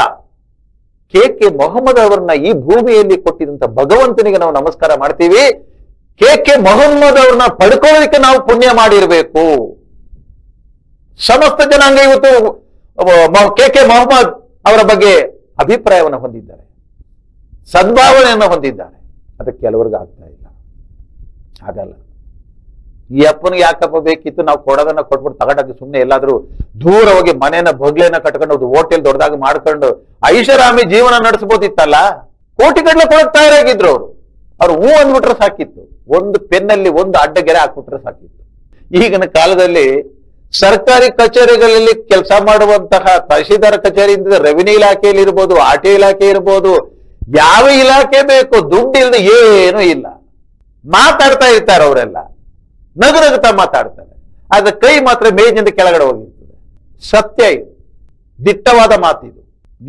ಕೆ ಕೆ ಮೊಹಮ್ಮದ್ ಅವರನ್ನ ಈ ಭೂಮಿಯಲ್ಲಿ ಕೊಟ್ಟಿದಂತ ಭಗವಂತನಿಗೆ ನಾವು ನಮಸ್ಕಾರ ಮಾಡ್ತೀವಿ. ಕೆ ಕೆ ಮೊಹಮ್ಮದ್ ಅವ್ರನ್ನ ಪಡ್ಕೊಳ್ಳೋದಕ್ಕೆ ನಾವು ಪುಣ್ಯ ಮಾಡಿರ್ಬೇಕು. ಸಮಸ್ತ ಜನಾಂಗ ಇವತ್ತು ಕೆ ಕೆ ಮೊಹಮ್ಮದ್ ಅವರ ಬಗ್ಗೆ ಅಭಿಪ್ರಾಯವನ್ನು ಹೊಂದಿದ್ದಾರೆ. ಸದ್ಭಾವನೆಯನ್ನು ಹೊಂದಿದ್ದಾರೆ. ಅದಕ್ಕೆ ಕೆಲವರಿಗೆ ಆಗ್ತಾ ಇಲ್ಲ. ಆಗಲ್ಲ ಈ ಅಪ್ಪನಿಗೆ ಯಾಕಪ್ಪ ಬೇಕಿತ್ತು? ನಾವು ಕೊಡೋದನ್ನ ಕೊಟ್ಬಿಟ್ಟು ತಗೊಂಡಾಗ ಸುಮ್ಮನೆ ಎಲ್ಲಾದ್ರೂ ದೂರ ಹೋಗಿ ಮನೇನ ಬಗ್ಲೇನ ಕಟ್ಕೊಂಡು ಹೋಟೆಲ್ ದೊಡ್ಡದಾಗಿ ಮಾಡ್ಕೊಂಡು ಐಷಾರಾಮಿ ಜೀವನ ನಡೆಸಬಹುದಿತ್ತಲ್ಲ ಕೋಟಿಗಟ್ಟಲೆ ಕೊಡಕ್ ತಯಾರಾಗಿದ್ರು ಅವರು. ಅವ್ರು ಹೂ ಅಂದ್ಬಿಟ್ರೆ ಸಾಕಿತ್ತು. ಒಂದು ಪೆನ್ನಲ್ಲಿ ಒಂದು ಅಡ್ಡಗೆರೆ ಹಾಕ್ಬಿಟ್ರೆ ಸಾಕಿತ್ತು. ಈಗಿನ ಕಾಲದಲ್ಲಿ ಸರ್ಕಾರಿ ಕಚೇರಿಗಳಲ್ಲಿ ಕೆಲಸ ಮಾಡುವಂತಹ ತಹಶೀಲ್ದಾರ್ ಕಚೇರಿಯಿಂದ ರೆವಿನ್ಯೂ ಇಲಾಖೆಯಲ್ಲಿ ಇರ್ಬೋದು, ಆರ್ ಟಿ ಇಲಾಖೆ ಇರ್ಬೋದು, ಯಾವ ಇಲಾಖೆ ಬೇಕು? ದುಡ್ಡು ಇಲ್ಲದೆ ಏನೂ ಇಲ್ಲ. ಮಾತಾಡ್ತಾ ಇರ್ತಾರೆ ಅವರೆಲ್ಲ. ನಗು ನಗುತ್ತಾ ಮಾತಾಡ್ತಾರೆ. ಆದ್ರೆ ಕೈ ಮಾತ್ರ ಮೇಜಿನಿಂದ ಕೆಳಗಡೆ ಹೋಗಿರ್ತದೆ. ಸತ್ಯ ಇದು. ದಿಟ್ಟವಾದ ಮಾತಿದು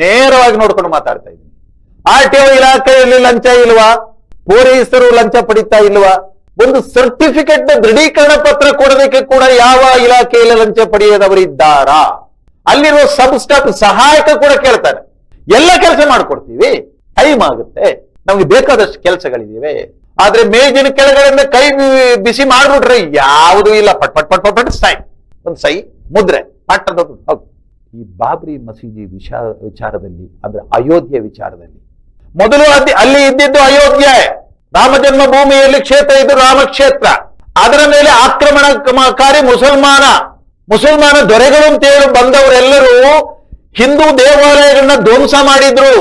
ನೇರವಾಗಿ ನೋಡ್ಕೊಂಡು ಮಾತಾಡ್ತಾ ಇದ್ದೀನಿ. ಆರ್ ಟಿ ಒ ಇಲಾಖೆಯಲ್ಲಿ ಲಂಚ ಇಲ್ವಾ? ಪೊಲೀಸರು ಲಂಚ ಪಡಿತಾ ಇಲ್ವಾ? ಒಂದು ಸರ್ಟಿಫಿಕೇಟ್ ದೃಢೀಕರಣ ಪತ್ರ ಕೊಡೋದಕ್ಕೆ ಕೂಡ ಯಾವ ಇಲಾಖೆಯಲ್ಲಿ ಲಂಚ ಪಡೆಯದವರಿದ್ದಾರಾ ಅಲ್ಲಿರುವ ಸಬ್ ಸ್ಟಾಫ್ ಸಹಾಯಕ ಕೂಡ ಕೇಳ್ತಾರೆ. ಎಲ್ಲ ಕೆಲಸ ಮಾಡ್ಕೊಡ್ತೀವಿ. ಟೈಮ್ ಆಗುತ್ತೆ. ನಮ್ಗೆ ಬೇಕಾದಷ್ಟು ಕೆಲಸಗಳಿವೆ ಆದ್ರೆ ಮೇಜಿನ ಕೆಳಗಡೆಯಿಂದ ಕೈ ಬಿಸಿ ಮಾಡ್ಬಿಟ್ರೆ ಯಾವುದೂ ಇಲ್ಲ. ಪಟ್ ಪಟ್ ಪಟ್ ಪಟ್ ಪಟ್ ಸೈ ಒಂದು ಸೈ ಮುದ್ರೆ. ಪಟ್ ಅಂತ ಹೌದು. ಈ ಬಾಬ್ರಿ ಮಸೀದಿ ವಿಚಾರ ವಿಚಾರದಲ್ಲಿ, ಅಂದ್ರೆ ಅಯೋಧ್ಯೆ ವಿಚಾರದಲ್ಲಿ, ಮೊದಲು ಅಲ್ಲಿ ಅಲ್ಲಿ ಇದ್ದಿದ್ದು ಅಯೋಧ್ಯೆ. ರಾಮ ಜನ್ಮಭೂಮಿಯಲ್ಲಿ ಕ್ಷೇತ್ರ ಇದು ರಾಮಕ್ಷೇತ್ರ. ಅದರ ಮೇಲೆ ಆಕ್ರಮಣಕಾರಿ ಮುಸಲ್ಮಾನ. ಮುಸಲ್ಮಾನ ದೊರೆಗಳು ಅಂತ ಹೇಳಿ ಬಂದವರೆಲ್ಲರೂ ಹಿಂದೂ ದೇವಾಲಯಗಳನ್ನ ಧ್ವಂಸ ಮಾಡಿದ್ರು.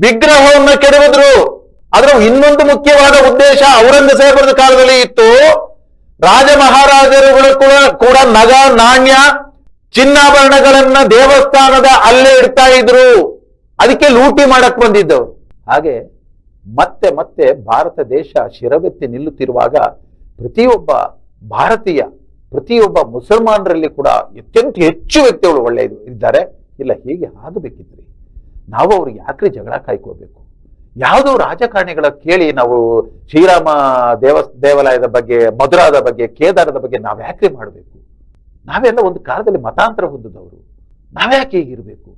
ವಿಗ್ರಹವನ್ನ ಕೆಡವಿದ್ರು. ಅದರ ಇನ್ನೊಂದು ಮುಖ್ಯವಾದ ಉದ್ದೇಶ ಔರಂಗಜೇಬರ ಕಾಲದಲ್ಲಿ ಇತ್ತು. ರಾಜ ಮಹಾರಾಜರುಗಳು ಕೂಡ ಕೂಡ ನಗ, ನಾಣ್ಯ, ಚಿನ್ನಾಭರಣಗಳನ್ನ ದೇವಸ್ಥಾನದ ಅಲ್ಲೇ ಇಡ್ತಾ ಇದ್ರು. ಅದಕ್ಕೆ ಲೂಟಿ ಮಾಡಕ್ ಬಂದಿದ್ದವರು ಹಾಗೆ ಮತ್ತೆ ಮತ್ತೆ ಭಾರತ ದೇಶ ಶಿರವೆತ್ತಿ ನಿಲ್ಲುತ್ತಿರುವಾಗ ಪ್ರತಿಯೊಬ್ಬ ಭಾರತೀಯ, ಪ್ರತಿಯೊಬ್ಬ ಮುಸಲ್ಮಾನರಲ್ಲಿ ಕೂಡ ಅತ್ಯಂತ ಹೆಚ್ಚು ವ್ಯಕ್ತಿಗಳು ಒಳ್ಳೆಯದು ಇದ್ದಾರೆ. ಇಲ್ಲ, ಹೀಗೆ ಆಗಬೇಕಿದ್ರಿ ನಾವು ಅವ್ರಿಗೆ ಯಾಕ್ರಿ ಜಗಳ ಕಾಯ್ಕೋಬೇಕು? ಯಾವುದೋ ರಾಜಕಾರಣಿಗಳ ಕೇಳಿ ನಾವು ಶ್ರೀರಾಮ ದೇವ, ದೇವಾಲಯದ ಬಗ್ಗೆ ಮಧುರಾದ ಬಗ್ಗೆ, ಕೇದಾರದ ಬಗ್ಗೆ ನಾವು ಯಾಕೆ ಮಾಡಬೇಕು? ನಾವೆಲ್ಲ ಒಂದು ಕಾಲದಲ್ಲಿ ಮತಾಂತರ ಹೊಂದಿದವರು. ನಾವ್ಯಾಕೆ ಹೀಗಿರಬೇಕು?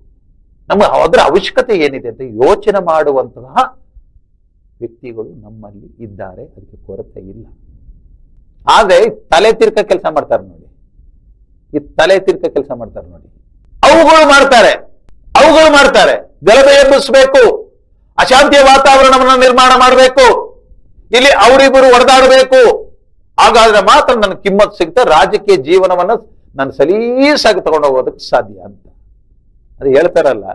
ನಮ್ಮ ಅದರ ಅವಶ್ಯಕತೆ ಏನಿದೆ ಅಂತ ಯೋಚನೆ ಮಾಡುವಂತಹ ವ್ಯಕ್ತಿಗಳು ನಮ್ಮಲ್ಲಿ ಇದ್ದಾರೆ. ಅದಕ್ಕೆ ಕೊರತೆ ಇಲ್ಲ. ಆದರೆ ತಲೆ ತಿರ್ಕ ಕೆಲಸ ಮಾಡ್ತಾರೆ ನೋಡಿ. ಈ ತಲೆ ತಿರ್ಕ ಕೆಲಸ ಮಾಡ್ತಾರೆ ನೋಡಿ. ಅವುಗಳು ಮಾಡ್ತಾರೆ. ಅವುಗಳು ಮಾಡ್ತಾರೆ. ಗಲಭೆ ಎಬ್ಬಿಸ್ಬೇಕು ಅಶಾಂತಿಯ ವಾತಾವರಣವನ್ನ ನಿರ್ಮಾಣ ಮಾಡಬೇಕು. ಇಲ್ಲಿ ಅವರಿಬ್ಬರು ಹೊಡೆದಾಡಬೇಕು ಹಾಗಾದ್ರೆ ಮಾತ್ರ ನನ್ನ ಕಿಮ್ಮತ್ ಸಿಗ್ತಾ ರಾಜಕೀಯ ಜೀವನವನ್ನ ನಾನು ಸಲೀಸಾಗಿ ತಗೊಂಡು ಹೋಗೋದಕ್ಕೆ ಸಾಧ್ಯ ಅಂತ. ಅದು ಹೇಳ್ತಾರಲ್ಲ,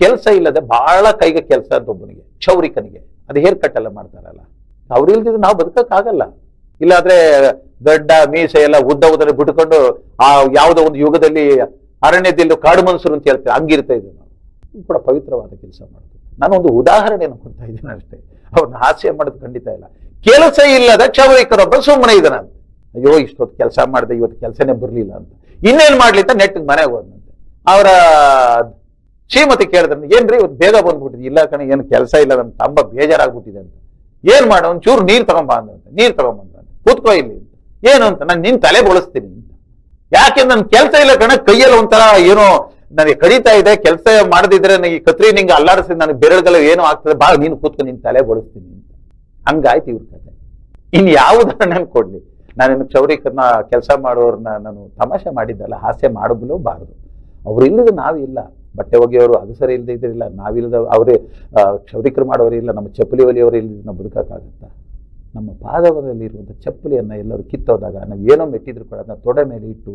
ಕೆಲಸ ಇಲ್ಲದೆ ಬಹಳ ಕೈಗೆ ಕೆಲಸ ಅಂತ ಒಬ್ಬನಿಗೆ, ಕ್ಷೌರಿಕನಿಗೆ. ಅದು ಹೇರ್ ಕಟ್ ಎಲ್ಲ ಮಾಡ್ತಾರಲ್ಲ. ಅವ್ರು ಇಲ್ದಿದ್ರೆ ನಾವು ಬದುಕಕ್ಕಾಗಲ್ಲ ಇಲ್ಲಾದ್ರೆ ಗಡ್ಡ, ಮೀಸೆ ಎಲ್ಲ ಉದ್ದ ಉದ್ದನೆ ಬಿಟ್ಕೊಂಡು ಆ ಯಾವುದೋ ಒಂದು ಯುಗದಲ್ಲಿ ಅರಣ್ಯದಲ್ಲಿ ಕಾಡು ಮನ್ಸರು ಅಂತ ಹೇಳ್ತೇವೆ ಹಂಗಿರ್ತಾ ಇದ್ದೀವಿ ನಾವು. ಕೂಡ ಪವಿತ್ರವಾದ ಕೆಲಸ ಮಾಡೋದು. ನಾನು ಒಂದು ಉದಾಹರಣೆಯನ್ನು ಕೊಡ್ತಾ ಇದ್ದೀನಿ ಅಷ್ಟೇ. ಅವ್ರನ್ನ ಹಾಸ್ಯ ಮಾಡೋದು ಖಂಡಿತ ಇಲ್ಲ. ಕೆಲಸ ಇಲ್ಲದ ಕ್ಷವರಿಕರೊಬ್ಬ ಸುಮ್ಮನೆ ನಾನು ಅಯ್ಯೋ, ಇಷ್ಟೊತ್ತು ಕೆಲಸ ಮಾಡಿದೆ, ಇವತ್ತು ಕೆಲಸನೇ ಬರಲಿಲ್ಲ ಅಂತ. ಇನ್ನೇನು ಮಾಡ್ಲಿ ಅಂತ ನೆಟ್ಟಿಗೆ ಮನೆಗೆ ಹೋದಂತೆ ಅವರ ಶ್ರೀಮತಿ ಕೇಳಿದ್ರೆ ಏನ್ರಿ ಇವತ್ತು ಬೇಗ ಬಂದ್ಬಿಟ್ಟಿದ್ವಿ ಇಲ್ಲ ಕಣ, ಏನು ಕೆಲಸ ಇಲ್ಲ ನಮ್ಮ ತಂಬ ಬೇಜಾರಾಗ್ಬಿಟ್ಟಿದೆ ಅಂತ. ಏನ್ ಮಾಡೋ, ಒಂಚೂರು ಚೂರು ನೀರ್ ತಗೊಂಬ ನೀರು ನೀರ್ ತಗೊಂಬಂದ್ರಂತೆ ಕೂತ್ಕೋ ಇಲ್ಲಿ ಅಂತ. ಏನು ಅಂತ? ನಾನು ನಿನ್ ತಲೆ ಬಳಸ್ತೀನಿ ಅಂತ. ಯಾಕೆ? ನನ್ ಕೆಲಸ ಇಲ್ಲ ಕಣ, ಕೈಯಲ್ಲಿ ಒಂಥರ ಏನೋ ನನಗೆ ಕಡಿತಾ ಇದೆ, ಕೆಲಸ ಮಾಡದಿದ್ರೆ ನನಗೆ ಕತ್ರಿ ನಿಂಗೆ ಅಲ್ಲಾಡಿಸಿ ನನಗೆ ಬೆರಳುಗಳು ಏನು ಆಗ್ತದೆ. ಬಾ ನೀನು ಕೂತ್ಕೊಂಡು ನಿನ್ ತಲೆ ಬಳಸ್ತೀನಿ ಅಂತ. ಹಂಗಾಯ್ತು ಇವ್ರ ಕತೆ. ಇನ್ ಯಾವ ಉದಾಹರಣೆ ಕೊಡ್ಲಿ. ನಾನು ಕ್ಷೌರಿಕರನ್ನ ಕೆಲಸ ಮಾಡೋರ್ನ ನಾನು ತಮಾಷೆ ಮಾಡಿದ್ದಲ್ಲ, ಹಾಸ್ಯ ಮಾಡಬಾರದು ಅವ್ರು ಇಲ್ಲದ ನಾವಿಲ್ಲ ಬಟ್ಟೆ ಒಗೆಯೋರು ಸರಿ ಇಲ್ಲದೆ ಇದ್ರಿಲ್ಲ. ನಾವಿಲ್ಲದ ಅವರೇ ಕ್ಷೌರಿಕರು ಮಾಡೋರು ಇಲ್ಲ. ನಮ್ಮ ಚಪ್ಪಲಿ ಒಲಿಯವರು ಇಲ್ಲದ ನಾವು ಬದುಕಕ್ಕಾಗತ್ತಾ? ನಮ್ಮ ಪಾದವದಲ್ಲಿ ಇರುವಂಥ ಚಪ್ಪಲಿಯನ್ನು ಎಲ್ಲರೂ ಕಿತ್ತೋದಾಗ ನಾವು ಏನೋ ಮೆಟ್ಟಿದ್ರು ಕೂಡ ಅದನ್ನ ತೊಡೆ ಮೇಲೆ ಇಟ್ಟು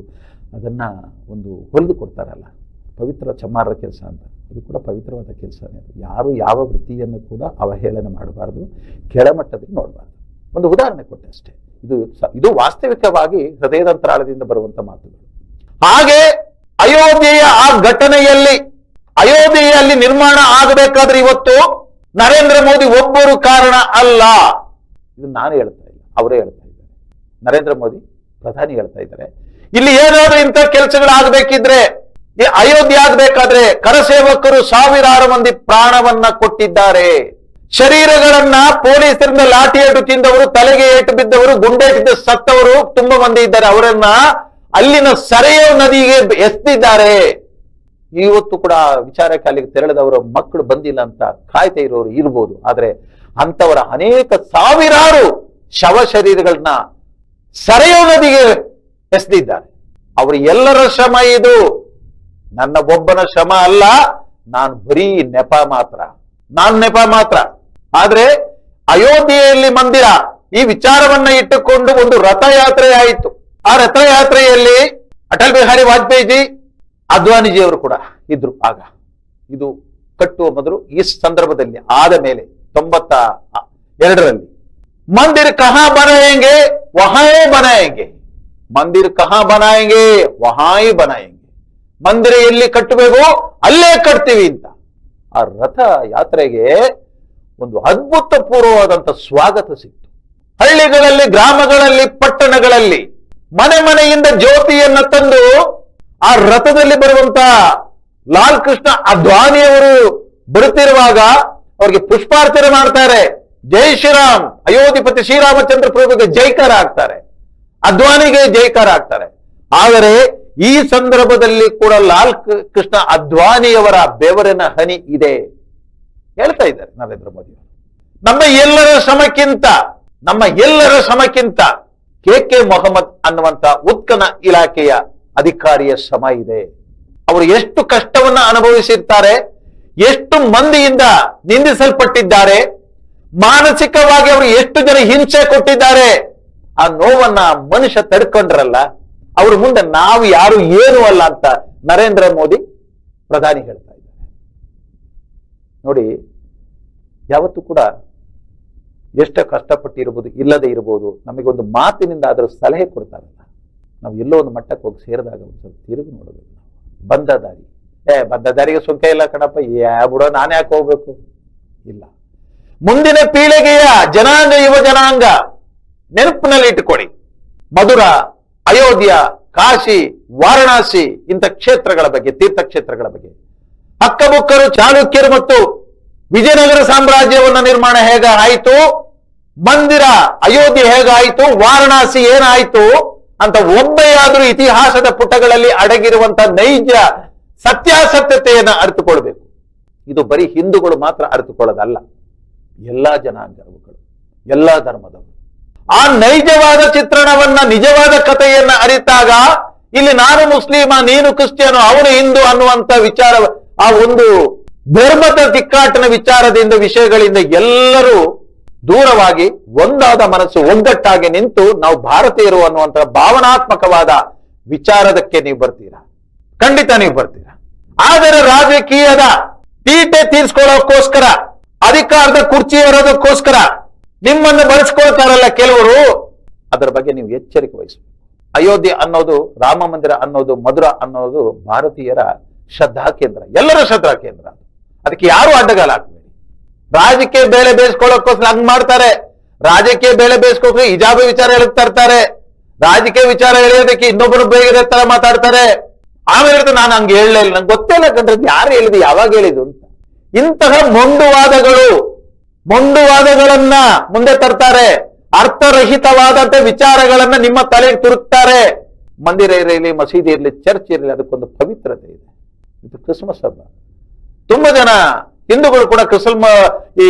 ಅದನ್ನು ಒಂದು ಹೊಲಿದು ಕೊಡ್ತಾರಲ್ಲ. ಪವಿತ್ರ ಚಮ್ಮಾರರ ಕೆಲಸ ಅಂತ. ಅದು ಕೂಡ ಪವಿತ್ರವಾದ ಕೆಲಸನೇ ಅದು. ಯಾರು ಯಾವ ವೃತ್ತಿಯನ್ನು ಕೂಡ ಅವಹೇಳನ ಮಾಡಬಾರ್ದು, ಕೆಳಮಟ್ಟದಲ್ಲಿ ನೋಡಬಾರ್ದು. ಒಂದು ಉದಾಹರಣೆ ಕೊಟ್ಟೆ ಅಷ್ಟೇ. ಇದು ಇದು ವಾಸ್ತವಿಕವಾಗಿ ಹೃದಯದಂತರಾಳದಿಂದ ಬರುವಂತ ಮಾತುಗಳು. ಹಾಗೆ ಅಯೋಧ್ಯೆಯ ಆ ಘಟನೆಯಲ್ಲಿ, ಅಯೋಧ್ಯೆಯಲ್ಲಿ ನಿರ್ಮಾಣ ಆಗಬೇಕಾದ್ರೆ ಇವತ್ತು ನರೇಂದ್ರ ಮೋದಿ ಒಬ್ಬರು ಕಾರಣ ಅಲ್ಲ. ಇದು ನಾನು ಹೇಳ್ತಾ ಇಲ್ಲ, ಅವರೇ ಹೇಳ್ತಾ ಇದ್ದಾರೆ. ನರೇಂದ್ರ ಮೋದಿ ಪ್ರಧಾನಿ ಹೇಳ್ತಾ ಇದ್ದಾರೆ. ಇಲ್ಲಿ ಏನಾದ್ರೂ ಇಂಥ ಕೆಲಸಗಳಾಗಬೇಕಿದ್ರೆ ಈ ಅಯೋಧ್ಯೆ ಆಗ್ಬೇಕಾದ್ರೆ ಕರಸೇವಕರು ಸಾವಿರಾರು ಮಂದಿ ಪ್ರಾಣವನ್ನ ಕೊಟ್ಟಿದ್ದಾರೆ. ಶರೀರಗಳನ್ನ ಪೊಲೀಸರಿಂದ ಲಾಠಿ ಏಟು ತಿಂದವರು, ತಲೆಗೆ ಏಟು ಬಿದ್ದವರು ಗುಂಡೇಟಿದ್ದ ಸತ್ತವರು ತುಂಬಾ ಮಂದಿ ಇದ್ದಾರೆ. ಅವರನ್ನ ಅಲ್ಲಿನ ಸರೆಯೋ ನದಿಗೆ ಎಸ್ತಿದ್ದಾರೆ ಇವತ್ತು ಕೂಡ ವಿಚಾರಕ್ಕೆ ಅಲ್ಲಿಗೆ ತೆರಳಿದವರ, ಮಕ್ಕಳು ಬಂದಿಲ್ಲ ಅಂತ ಕಾಯ್ತಾ ಇರೋರು ಇರ್ಬೋದು. ಆದ್ರೆ ಅಂತವರ ಅನೇಕ ಸಾವಿರಾರು ಶವ ಶರೀರಗಳನ್ನ ಸರೆಯೋ ನದಿಗೆ ಎಸೆದಿದ್ದಾರೆ. ಅವರು ಎಲ್ಲರ ಶ್ರಮ ಇದು. ನನ್ನ ಒಬ್ಬನ ಶ್ರಮ ಅಲ್ಲ, ನಾನು ಬರೀ ನೆಪ ಮಾತ್ರ. ನಾನು ನೆಪ ಮಾತ್ರ. ಆದ್ರೆ ಅಯೋಧ್ಯೆಯಲ್ಲಿ ಮಂದಿರ ಈ ವಿಚಾರವನ್ನ ಇಟ್ಟುಕೊಂಡು ಒಂದು ರಥಯಾತ್ರೆ ಆಯಿತು. ಆ ರಥಯಾತ್ರೆಯಲ್ಲಿ ಅಟಲ್ ಬಿಹಾರಿ ವಾಜಪೇಯಿಜಿ ಅದ್ವಾನಿಜಿ ಅವರು ಕೂಡ ಇದ್ರು ಆಗ. ಇದು ಕಟ್ಟುವ ಮೊದಲು ಈ ಸಂದರ್ಭದಲ್ಲಿ ಆದ ಮೇಲೆ ತೊಂಬತ್ತ ಎರಡರಲ್ಲಿ. ಮಂದಿರ ಕಹಾ ಬನಾಯಂಗೆ ವಹಾಯೇ ಬನಾಯಂಗೆ ಮಂದಿರ ಕಹಾ ಬನಾಯಂಗೆ ವಹಾಯಿ ಬನಾಯಂಗೆ ಮಂದಿರ ಎಲ್ಲಿ ಕಟ್ಟಬೇಕು, ಅಲ್ಲೇ ಕಟ್ತೀವಿ ಅಂತ. ಆ ರಥ ಯಾತ್ರೆಗೆ ಒಂದು ಅದ್ಭುತಪೂರ್ವವಾದಂತ ಸ್ವಾಗತ ಸಿಕ್ತು. ಹಳ್ಳಿಗಳಲ್ಲಿ, ಗ್ರಾಮಗಳಲ್ಲಿ, ಪಟ್ಟಣಗಳಲ್ಲಿ ಮನೆ ಮನೆಯಿಂದ ಜ್ಯೋತಿಯನ್ನ ತಂದು ಆ ರಥದಲ್ಲಿ ಬರುವಂತ ಲಾಲ್ ಕೃಷ್ಣ ಅದ್ವಾನಿಯವರು ಬರುತ್ತಿರುವಾಗ ಅವರಿಗೆ ಪುಷ್ಪಾರ್ಚನೆ ಮಾಡ್ತಾರೆ. ಜೈ ಶ್ರೀರಾಮ್. ಅಯೋಧಿಪತಿ ಶ್ರೀರಾಮಚಂದ್ರ ಪ್ರಭುಗೆ ಜೈಕಾರ ಆಗ್ತಾರೆ. ಅದ್ವಾನಿಗೆ ಜೈಕಾರ ಆಗ್ತಾರೆ. ಆದರೆ ಈ ಸಂದರ್ಭದಲ್ಲಿ ಕೂಡ ಲಾಲ್ ಕೃಷ್ಣ ಅದ್ವಾನಿಯವರ ಬೆವರಿನ ಹನಿ ಇದೆ. ಹೇಳ್ತಾ ಇದ್ದಾರೆ ನರೇಂದ್ರ ಮೋದಿ ನಮ್ಮ ಎಲ್ಲರ ಶ್ರಮಕ್ಕಿಂತ, ನಮ್ಮ ಎಲ್ಲರ ಶ್ರಮಕ್ಕಿಂತ ಕೆ ಕೆ ಮೊಹಮ್ಮದ್ ಅನ್ನುವಂತ ಉತ್ಕನ ಇಲಾಖೆಯ ಅಧಿಕಾರಿಯ ಶ್ರಮ ಇದೆ. ಅವರು ಎಷ್ಟು ಕಷ್ಟವನ್ನ ಅನುಭವಿಸಿರ್ತಾರೆ, ಎಷ್ಟು ಮಂದಿಯಿಂದ ನಿಂದಿಸಲ್ಪಟ್ಟಿದ್ದಾರೆ, ಮಾನಸಿಕವಾಗಿ ಅವರು ಎಷ್ಟು ಜನ ಹಿಂಸೆ ಕೊಟ್ಟಿದ್ದಾರೆ, ಆ ನೋವನ್ನ ಮನುಷ್ಯ ತಡ್ಕೊಂಡ್ರಲ್ಲ ಅವ್ರ ಮುಂದೆ ನಾವು ಯಾರು ಏನು ಅಲ್ಲ ಅಂತ ನರೇಂದ್ರ ಮೋದಿ ಪ್ರಧಾನಿ ಹೇಳ್ತಾ ಇದ್ದಾರೆ. ನೋಡಿ, ಯಾವತ್ತೂ ಕೂಡ ಎಷ್ಟು ಕಷ್ಟಪಟ್ಟಿರ್ಬೋದು, ಇಲ್ಲದೆ ಇರ್ಬೋದು, ನಮಗೊಂದು ಮಾತಿನಿಂದ ಅದರ ಸಲಹೆ ಕೊಡ್ತಾರಲ್ಲ. ನಾವು ಎಲ್ಲೋ ಒಂದು ಮಟ್ಟಕ್ಕೆ ಹೋಗಿ ಸೇರಿದಾಗ ಒಂದು ಸ್ವಲ್ಪ ತಿರುಗಿ ನೋಡಬೇಕು ನಾವು. ಬಂದ ದಾರಿ. ಏ, ಬಂದ ದಾರಿಗೆ ಸುಂಕ ಇಲ್ಲ ಕಣಪ್ಪ. ಯಾ ಬಿಡೋ ನಾನು ಯಾಕೆ ಹೋಗ್ಬೇಕು? ಇಲ್ಲ. ಮುಂದಿನ ಪೀಳಿಗೆಯ ಜನಾಂಗ, ಯುವ ಜನಾಂಗ ನೆನಪಿನಲ್ಲಿ ಇಟ್ಟುಕೊಡಿ ಮಧುರ ಅಯೋಧ್ಯ, ಕಾಶಿ, ವಾರಣಾಸಿ ಇಂಥ ಕ್ಷೇತ್ರಗಳ ಬಗ್ಗೆ, ತೀರ್ಥಕ್ಷೇತ್ರಗಳ ಬಗ್ಗೆ. ಹಕ್ಕಬುಕ್ಕರು ಚಾಲುಕ್ಯರು ಮತ್ತು ವಿಜಯನಗರ ಸಾಮ್ರಾಜ್ಯವನ್ನ ನಿರ್ಮಾಣ ಹೇಗ ಆಯಿತು ಮಂದಿರ ಅಯೋಧ್ಯೆ ಹೇಗಾಯಿತು? ವಾರಣಾಸಿ ಏನಾಯಿತು? ಅಂತ ಒಮ್ಮೆಯಾದರೂ ಇತಿಹಾಸದ ಪುಟಗಳಲ್ಲಿ ಅಡಗಿರುವಂತ ನೈಜ ಸತ್ಯಾಸತ್ಯತೆಯನ್ನ ಅರಿತುಕೊಳ್ಬೇಕು. ಇದು ಬರೀ ಹಿಂದೂಗಳು ಮಾತ್ರ ಅರಿತುಕೊಳ್ಳೋದಲ್ಲ. ಎಲ್ಲಾ ಜನಾಂಗಗಳು ಎಲ್ಲಾ ಧರ್ಮದವರು ಆ ನೈಜವಾದ ಚಿತ್ರಣವನ್ನ, ನಿಜವಾದ ಕಥೆಯನ್ನ ಅರಿತಾಗ ಇಲ್ಲಿ ನಾನು ಮುಸ್ಲಿಮ, ನೀನು ಕ್ರಿಶ್ಚಿಯನು, ಅವನು ಹಿಂದೂ ಅನ್ನುವಂತ ವಿಚಾರ, ಆ ಒಂದು ಧರ್ಮದ ತಿಕ್ಕಾಟನ ವಿಚಾರದಿಂದ, ವಿಷಯಗಳಿಂದ ಎಲ್ಲರೂ ದೂರವಾಗಿ, ಒಂದಾದ ಮನಸ್ಸು ಒಗ್ಗಟ್ಟಾಗಿ ನಿಂತು ನಾವು ಭಾರತೀಯರು ಅನ್ನುವಂತ ಭಾವನಾತ್ಮಕವಾದ ವಿಚಾರದಕ್ಕೆ ನೀವು ಬರ್ತೀರಾ? ಖಂಡಿತ ನೀವು ಬರ್ತೀರಾ? ಆದರೆ ರಾಜಕೀಯದ ತೀಟೆ ತೀರ್ಸ್ಕೊಳ್ಳೋಕ್ಕೋಸ್ಕರ, ಅಧಿಕಾರದ ಕುರ್ಚಿ ಏರೋದಕ್ಕೋಸ್ಕರ ನಿಮ್ಮನ್ನು ಬಳಸ್ಕೊಳ್ತಾರಲ್ಲ ಕೆಲವರು, ಅದರ ಬಗ್ಗೆ ನೀವು ಎಚ್ಚರಿಕೆ ವಹಿಸಬೇಕು. ಅಯೋಧ್ಯೆ ಅನ್ನೋದು, ರಾಮ ಮಂದಿರ ಅನ್ನೋದು, ಮಧುರ ಅನ್ನೋದು ಭಾರತೀಯರ ಶ್ರದ್ಧಾ ಕೇಂದ್ರ. ಎಲ್ಲರ ಶ್ರದ್ಧಾ ಕೇಂದ್ರ ಅದಕ್ಕೆ ಯಾರು ಅಡ್ಡಗಾಲ ಹಾಕ್ಬೇಡಿ. ರಾಜಕೀಯ ಬೇಳೆ ಬೇಯಿಸ್ಕೊಳ್ಳೋಕ್ಕೋಸ್ಕರ ಹಂಗ್ ಮಾಡ್ತಾರೆ. ರಾಜಕೀಯ ಬೇಳೆ ಬೇಯಿಸ್ಕೋಸ್ಕರ ಇಜಾಬ ವಿಚಾರ ಹೇಳಕ್ ತರ್ತಾರೆ. ರಾಜಕೀಯ ವಿಚಾರ ಹೇಳೋದಕ್ಕೆ ಇನ್ನೊಬ್ಬರು ಬೇಗ ತರ ಮಾತಾಡ್ತಾರೆ. ಆಮೇಲೆ ನಾನು ಹಂಗೆ ಹೇಳಲೇ ಇಲ್ಲ. ನಂಗೆ ಗೊತ್ತೇ ಇಲ್ಲ ಕಂಡ್ರೆ ಯಾರು ಹೇಳಿದ್ದು, ಯಾವಾಗ ಹೇಳಿದ್ದು ಅಂತ. ಇಂತಹ ಮೊಂಡುವಾದಗಳು ಮೊಂಡುವಾದಗಳನ್ನ ಮುಂದೆ ತರ್ತಾರೆ. ಅರ್ಥರಹಿತವಾದಂತೆ ವಿಚಾರಗಳನ್ನ ನಿಮ್ಮ ತಲೆಗೆ ತುರುಕ್ತಾರೆ. ಮಂದಿರ ಇರಲಿ, ಮಸೀದಿ ಇರಲಿ, ಚರ್ಚ್ ಇರಲಿ, ಅದಕ್ಕೊಂದು ಪವಿತ್ರತೆ ಇದೆ. ಇದು ಕ್ರಿಸ್ಮಸ್ ಹಬ್ಬ. ತುಂಬಾ ಜನ ಹಿಂದೂಗಳು ಕೂಡ ಕ್ರಿಸ್ಮ, ಈ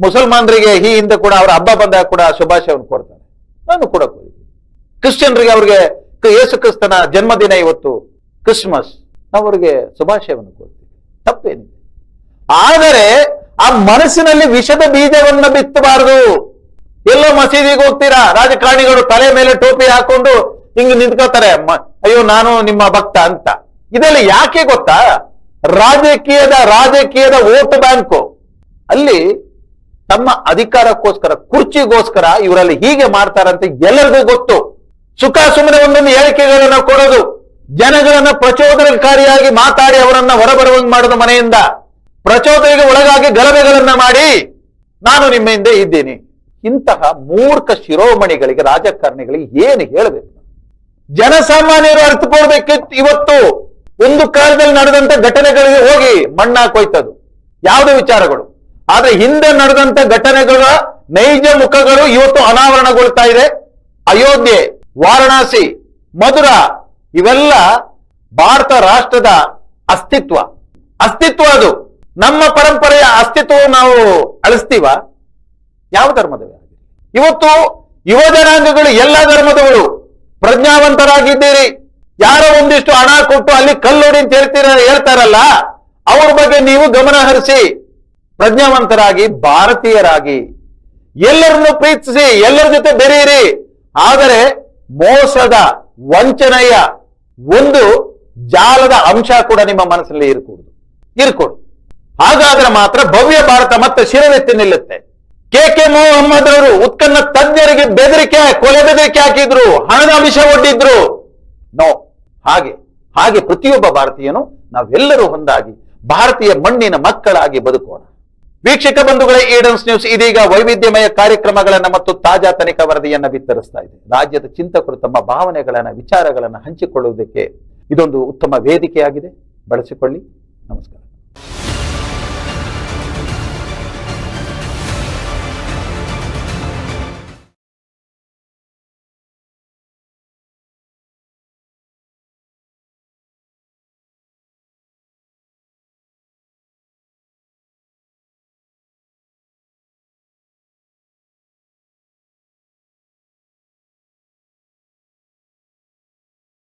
ಮುಸಲ್ಮಾನರಿಗೆ ಈ ಹಿಂದೆ ಕೂಡ ಅವರ ಹಬ್ಬ ಬಂದಾಗ ಕೂಡ ಶುಭಾಶಯವನ್ನು ಕೊಡ್ತಾರೆ ನಾನು ಕೂಡ ಕ್ರಿಶ್ಚಿಯನ್ರಿಗೆ ಅವ್ರಿಗೆ ಯೇಸು ಕ್ರಿಸ್ತನ ಜನ್ಮದಿನ ಇವತ್ತು, ಕ್ರಿಸ್ಮಸ್. ನಾವು ಅವರಿಗೆ ಶುಭಾಶಯವನ್ನು ಕೊಡ್ತೀವಿ ತಪ್ಪೇನಿದೆ. ಆದರೆ ಆ ಮನಸ್ಸಿನಲ್ಲಿ ವಿಷದ ಬೀಜವನ್ನ ಬಿತ್ತಬಾರದು. ಎಲ್ಲೋ ಮಸೀದಿಗೆ ಹೋಗ್ತೀರಾ? ರಾಜಕಾರಣಿಗಳು ತಲೆ ಮೇಲೆ ಟೋಪಿ ಹಾಕೊಂಡು ಹಿಂಗ್ ನಿಂತ್ಕೋತಾರೆ ಅಯ್ಯೋ, ನಾನು ನಿಮ್ಮ ಭಕ್ತ ಅಂತ. ಇದೆಲ್ಲ ಯಾಕೆ ಗೊತ್ತಾ? ರಾಜಕೀಯದ ರಾಜಕೀಯದ ವೋಟ್ ಬ್ಯಾಂಕು. ಅಲ್ಲಿ ತಮ್ಮ ಅಧಿಕಾರಕ್ಕೋಸ್ಕರ, ಕುರ್ಚಿಗೋಸ್ಕರ ಇವರಲ್ಲಿ ಹೀಗೆ ಮಾಡ್ತಾರಂತ ಎಲ್ಲರಿಗೂ ಗೊತ್ತು. ಸುಖ ಸುಮ್ಮನೆ ಒಂದೊಂದು ಹೇಳಿಕೆಗಳನ್ನ ಕೊಡೋದು. ಜನಗಳನ್ನ ಪ್ರಚೋದನಕಾರಿಯಾಗಿ ಮಾತಾಡಿ ಅವರನ್ನ ಹೊರಬರುವಂಗ್ ಮಾಡೋದು ಮನೆಯಿಂದ. ಪ್ರಚೋದನೆಗೆ ಒಳಗಾಗಿ ಗಲಭೆಗಳನ್ನ ಮಾಡಿ ನಾನು ನಿಮ್ಮ ಹಿಂದೆ ಇದ್ದೀನಿ. ಇಂತಹ ಮೂರ್ಖ ಶಿರೋಮಣಿಗಳಿಗೆ, ರಾಜಕಾರಣಿಗಳಿಗೆ ಏನು ಹೇಳಬೇಕು? ಜನಸಾಮಾನ್ಯರು ಅರ್ಥಕೊಳ್ಬೇಕಿತ್ತು ಇವತ್ತು. ಒಂದು ಕಾಲದಲ್ಲಿ ನಡೆದಂತ ಘಟನೆಗಳಿಗೆ ಹೋಗಿ ಮಣ್ಣಾಕೋಯ್ತದು ಯಾವುದೇ ವಿಚಾರಗಳು? ಆದ್ರೆ ಹಿಂದೆ ನಡೆದಂತ ಘಟನೆಗಳ ನೈಜ ಮುಖಗಳು ಇವತ್ತು ಅನಾವರಣಗೊಳ್ತಾ ಇದೆ. ಅಯೋಧ್ಯೆ, ವಾರಣಾಸಿ, ಮಧುರ, ಇವೆಲ್ಲ ಭಾರತ ರಾಷ್ಟ್ರದ ಅಸ್ತಿತ್ವ. ಅಸ್ತಿತ್ವ ಅದು. ನಮ್ಮ ಪರಂಪರೆಯ ಅಸ್ತಿತ್ವ ನಾವು ಅಳಿಸ್ತೀವ? ಯಾವ ಧರ್ಮದವೇ ಇವತ್ತು ಯುವ ಜನಾಂಗಗಳು ಎಲ್ಲ ಧರ್ಮದವರು ಪ್ರಜ್ಞಾವಂತರಾಗಿದ್ದೀರಿ. ಯಾರ ಒಂದಿಷ್ಟು ಹಣ ಕೊಟ್ಟು ಅಲ್ಲಿ ಕಲ್ಲೊಡಿ ಅಂತ ಹೇಳ್ತೀರ ಹೇಳ್ತಾರಲ್ಲ, ಅವ್ರ ಬಗ್ಗೆ ನೀವು ಗಮನ ಹರಿಸಿ. ಪ್ರಜ್ಞಾವಂತರಾಗಿ, ಭಾರತೀಯರಾಗಿ. ಎಲ್ಲರನ್ನು ಪ್ರೀತಿಸಿ, ಎಲ್ಲರ ಜೊತೆ ಬೆರೆಯಿರಿ. ಆದರೆ ಮೋಸದ ವಂಚನೆಯ ಒಂದು ಜಾಲದ ಅಂಶ ಕೂಡ ನಿಮ್ಮ ಮನಸ್ಸಲ್ಲಿ ಇರಕೂಡುದು. ಇರ್ಕೊಡು ಹಾಗಾದ್ರೆ ಮಾತ್ರ ಭವ್ಯ ಭಾರತ ಮತ್ತೆ ಶಿರವೆತ್ತಿ ನಿಲ್ಲುತ್ತೆ. ಕೆ ಕೆ ಮೊಹಮ್ಮದ್ ಅವರು ಉತ್ಕನ್ನ ತಜ್ಞರಿಗೆ ಬೆದರಿಕೆ, ಕೊಲೆ ಬೆದರಿಕೆ ಹಾಕಿದ್ರು, ಹಣದ ಅಂಶ ಒಡ್ಡಿದ್ರು. ನೋ, ಹಾಗೆ ಹಾಗೆ ಪ್ರತಿಯೊಬ್ಬ ಭಾರತೀಯನು ನಾವೆಲ್ಲರೂ ಒಂದಾಗಿ ಭಾರತೀಯ ಮಣ್ಣಿನ ಮಕ್ಕಳಾಗಿ ಬದುಕೋಣ. ವೀಕ್ಷಕ ಬಂಧುಗಳೇ, ಈಡನ್ಸ್ ನ್ಯೂಸ್ ಇದೀಗ ವೈವಿಧ್ಯಮಯ ಕಾರ್ಯಕ್ರಮಗಳನ್ನ ಮತ್ತು ತಾಜಾ ತನಿಖಾ ವರದಿಯನ್ನ ಬಿತ್ತರಿಸ್ತಾ ಇದೆ. ರಾಜ್ಯದ ಚಿಂತಕರು ತಮ್ಮ ಭಾವನೆಗಳನ್ನ, ವಿಚಾರಗಳನ್ನ ಹಂಚಿಕೊಳ್ಳುವುದಕ್ಕೆ ಇದೊಂದು ಉತ್ತಮ ವೇದಿಕೆಯಾಗಿದೆ. ಬಳಸಿಕೊಳ್ಳಿ. ನಮಸ್ಕಾರ.